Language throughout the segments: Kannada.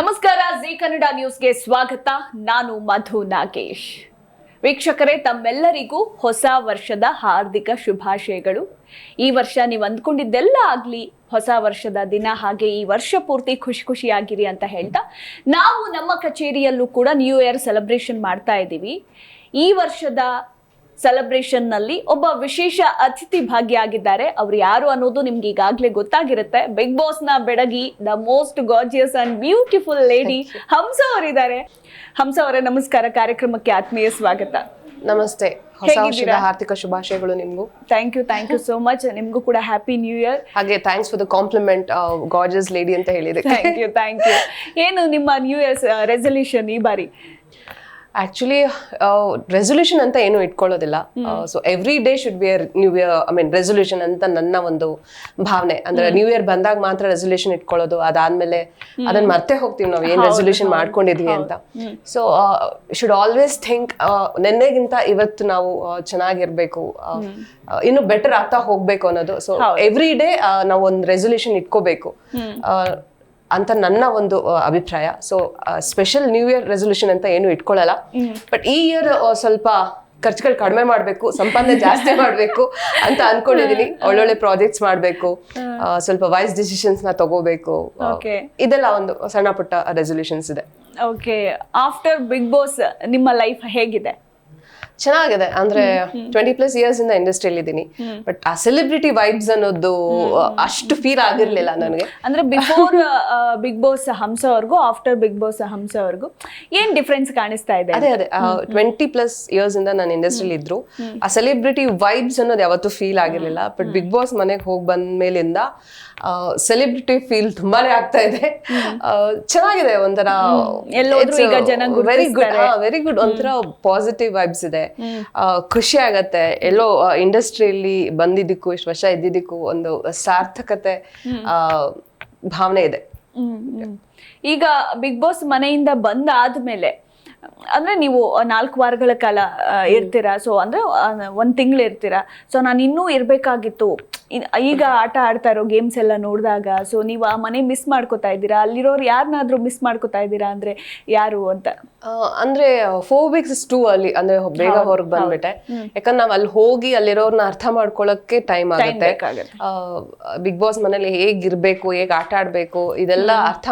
ನಮಸ್ಕಾರ, ಜಿ ಕನ್ನಡ ನ್ಯೂಸ್ಗೆ ಸ್ವಾಗತ. ನಾನು ಮಧು ನಾಗೇಶ್. ವೀಕ್ಷಕರೇ, ತಮ್ಮೆಲ್ಲರಿಗೂ ಹೊಸ ವರ್ಷದ ಹಾರ್ದಿಕ ಶುಭಾಶಯಗಳು. ಈ ವರ್ಷ ನೀವು ಅಂದ್ಕೊಂಡಿದ್ದೆಲ್ಲ ಆಗ್ಲಿ, ಹೊಸ ವರ್ಷದ ದಿನ ಹಾಗೆ ಈ ವರ್ಷ ಪೂರ್ತಿ ಖುಷಿ ಖುಷಿಯಾಗಿರಿ ಅಂತ ಹೇಳ್ತಾ, ನಾವು ನಮ್ಮ ಕಚೇರಿಯಲ್ಲೂ ಕೂಡ ನ್ಯೂ ಇಯರ್ ಸೆಲೆಬ್ರೇಷನ್ ಮಾಡ್ತಾ ಇದ್ದೀವಿ. ಈ ವರ್ಷದ ಸೆಲೆಬ್ರೇಷನ್ನಲ್ಲಿ ಒಬ್ಬ ವಿಶೇಷ ಅತಿಥಿ ಭಾಗಿಯಾಗಿದ್ದಾರೆ. ಅವ್ರು ಯಾರು ಅನ್ನೋದು ನಿಮ್ಗೆ ಈಗಾಗಲೇ ಗೊತ್ತಾಗಿರುತ್ತೆ. ಬಿಗ್ ಬಾಸ್ನ ಬೆಡಗಿ the most gorgeous and beautiful lady Hamsa ಅವರಿದ್ದಾರೆ. ಹಂಸ ಅವರೇ ನಮಸ್ಕಾರ. ಕಾರ್ಯಕ್ರಮಕ್ಕೆ ಆತ್ಮೀಯ ಸ್ವಾಗತ. ನಮಸ್ತೆ. ಹೊಸ ವರ್ಷದ ಹಾರ್ದಿಕ ಶುಭಾಶಯಗಳು ನಿಮ್ಗೂ. Thank you thank you so much ನಿಮ್ಗೂ ಕೂಡ ಹ್ಯಾಪಿ ನ್ಯೂ ಇಯರ್ ಹಾಗೆ thanks for the compliment gorgeous lady ಅಂತ ಹೇಳಿದೆ ಥ್ಯಾಂಕ್ ಯು ಥ್ಯಾಂಕ್ ಯು ಏನು ನಿಮ್ಮ ನ್ಯೂ ಇಯರ್ಸ್ ರೆಸಲ್ಯೂಷನ್ ಈ ಬಾರಿ? ಆಕ್ಚುಲಿ ರೆಸೊಲ್ಯೂಷನ್ ಅಂತ ಏನು ಇಟ್ಕೊಳ್ಳೋದಿಲ್ಲ. So every day should be new year I mean resolution ಅಂತ ನನ್ನ ಒಂದು ಭಾವನೆ. ಅಂದ್ರೆ ನ್ಯೂ ಇಯರ್ ಬಂದಾಗ ಮಾತ್ರ ರೆಸೊಲ್ಯೂಷನ್ ಇಟ್ಕೊಳ್ಳೋದು ಅದಾದ್ಮೇಲೆ ಅದನ್ನ ಮರ್ತೆ ಹೋಗ್ತೀವಿ ನಾವು ಏನು ರೆಸೊಲ್ಯೂಷನ್ ಮಾಡ್ಕೊಂಡಿದ್ವಿ ಅಂತ. ಸೊ ಶುಡ್ ಆಲ್ವೇಸ್ ಥಿಂಕ್ ನೆನ್ನೆಗಿಂತ ಇವತ್ತು ನಾವು ಚೆನ್ನಾಗಿರಬೇಕು ಚೆನ್ನಾಗಿರ್ಬೇಕು ಆ, ಇನ್ನು ಬೆಟರ್ ಆಗ್ತಾ ಹೋಗ್ಬೇಕು ಅನ್ನೋದು. ಸೊ ಎವ್ರಿ ಡೇ ನಾವು ಒಂದು ರೆಸೊಲ್ಯೂಷನ್ ಇಟ್ಕೋಬೇಕು. ಅಂತ ನನ್ನ ಒಂದು ಅಭಿಪ್ರಾಯ. So special new year resolution ಅಂತ ಏನು ಇಟ್ಕೊಳ್ಳಲ್ಲ ಬಟ್ ಈ ಇಯರ್ ಸ್ವಲ್ಪ ಖರ್ಚುಗಳು ಕಡಿಮೆ ಮಾಡಬೇಕು ಸಂಪಾದನೆ ಜಾಸ್ತಿ ಮಾಡಬೇಕು ಅಂತ ಅನ್ಕೊಂಡಿದೀನಿ. ಒಳ್ಳೊಳ್ಳೆ ಪ್ರಾಜೆಕ್ಟ್ಸ್ ಮಾಡಬೇಕು ಸ್ವಲ್ಪ ವೈಸ್ ಡಿಸಿಷನ್ಸ್ನ ತಗೋಬೇಕು. ಇದೆಲ್ಲ ಒಂದು ಸಣ್ಣ ಪುಟ್ಟ ರೆಸೊಲ್ಯೂಷನ್ಸ್ ಇದೆ. ಓಕೆ ಆಫ್ಟರ್ ಬಿಗ್ ಬಾಸ್ ನಿಮ್ಮ ಲೈಫ್ ಹೇಗಿದೆ? ಚೆನ್ನಾಗಿದೆ. ಅಂದ್ರೆ ಟ್ವೆಂಟಿ ಪ್ಲಸ್ ಇಯರ್ಸ್ ಇಂದ ಇಂಡಸ್ಟ್ರಿಯಲ್ಲಿ ಇದ್ದೀನಿ ಬಟ್ ಆ ಸೆಲೆಬ್ರಿಟಿ ವೈಬ್ಸ್ ಅನ್ನೋದು ಅಷ್ಟು ಫೀಲ್ ಆಗಿರ್ಲಿಲ್ಲ ನನಗೆ. ಅಂದ್ರೆ ಬಿಫೋರ್ ಬಿಗ್ ಬಾಸ್ ಹಂಸ ಅವ್ರಿಗೂ ಆಫ್ಟರ್ ಬಿಗ್ ಬಾಸ್ ಹಂಸ ಅವ್ರಿಗೂ ಏನ್ ಡಿಫ್ರೆನ್ಸ್ ಕಾಣಿಸ್ತಾ ಇದೆ? ಅದೇ ಅದೇ. ಟ್ವೆಂಟಿ ಪ್ಲಸ್ ಇಯರ್ಸ್ ಇಂದ ನಾನು ಇಂಡಸ್ಟ್ರಿಯಲ್ಲಿ ಇದ್ರು. ಆ ಸೆಲೆಬ್ರಿಟಿ ವೈಬ್ಸ್ ಅನ್ನೋದು ಯಾವತ್ತೂ ಫೀಲ್ ಆಗಿರ್ಲಿಲ್ಲ. ಬಟ್ ಬಿಗ್ ಬಾಸ್ ಮನೆಗೆ ಹೋಗಿ ಬಂದ ಮೇಲಿಂದ ಸೆಲೆಬ್ರಿಟಿ ಫೀಲ್ ತುಂಬಾನೇ ಆಗ್ತಾ ಇದೆ. ಆ, ಚೆನ್ನಾಗಿದೆ ಒಂಥರ ವೆರಿ ಗುಡ್ ವೆರಿ ಗುಡ್ ಒಂಥರ ಪಾಸಿಟಿವ್ ವೈಬ್ಸ್ ಇದೆ. ಆ, ಖುಷಿ ಆಗತ್ತೆ. ಎಲ್ಲೋ ಇಂಡಸ್ಟ್ರಿಯಲ್ಲಿ ಬಂದಿದ್ದಕ್ಕೂ ಇಷ್ಟು ವರ್ಷ ಇದ್ದಿದ್ದಕ್ಕೂ ಒಂದು ಸಾರ್ಥಕತೆ ಆ, ಭಾವನೆ ಇದೆ. ಈಗ ಬಿಗ್ ಬಾಸ್ ಮನೆಯಿಂದ ಬಂದಾದ್ಮೇಲೆ ಅಂದ್ರೆ ನೀವು ನಾಲ್ಕು ವಾರಗಳ ಕಾಲ ಇರ್ತೀರಾ? ಸೊ ಅಂದ್ರೆ ಒಂದು ತಿಂಗಳು ಇರ್ತೀರಾ? ಸೊ ನಾನು ಇನ್ನೂ ಇರಬೇಕಾಗಿತ್ತು. ಈಗ ಆಟ ಆಡ್ತಾ ಇರೋ ಗೇಮ್ಸ್ ಎಲ್ಲ ನೋಡಿದಾಗ ಸೊ ನೀವು ಆ ಮನೆ ಮಿಸ್ ಮಾಡ್ಕೋತಾ ಇದ್ದೀರಾ? ಅಲ್ಲಿರೋರು ಯಾರನ್ನಾದ್ರೂ ಮಿಸ್ ಮಾಡ್ಕೋತಾ ಇದ್ದೀರಾ ಅಂದ್ರೆ ಯಾರು ಅಂತ? ಅಂದರೆ ಫೋರ್ ವೀಕ್ಸ್ ಟೂ ಅಲ್ಲಿ ಅಂದ್ರೆ ಬೇಗ ಹೊರಗೆ ಬಂದ್ಬಿಟ್ಟೆ. ಯಾಕಂದ್ರೆ ನಾವು ಅಲ್ಲಿ ಹೋಗಿ ಅಲ್ಲಿರೋರ್ನ ಅರ್ಥ ಮಾಡ್ಕೊಳ್ಳೋಕ್ಕೆ ಟೈಮ್ ಆಗುತ್ತೆ. ಬಿಗ್ ಬಾಸ್ ಮನೇಲಿ ಹೇಗಿರಬೇಕು ಹೇಗೆ ಆಟ ಆಡಬೇಕು ಇದೆಲ್ಲ ಅರ್ಥ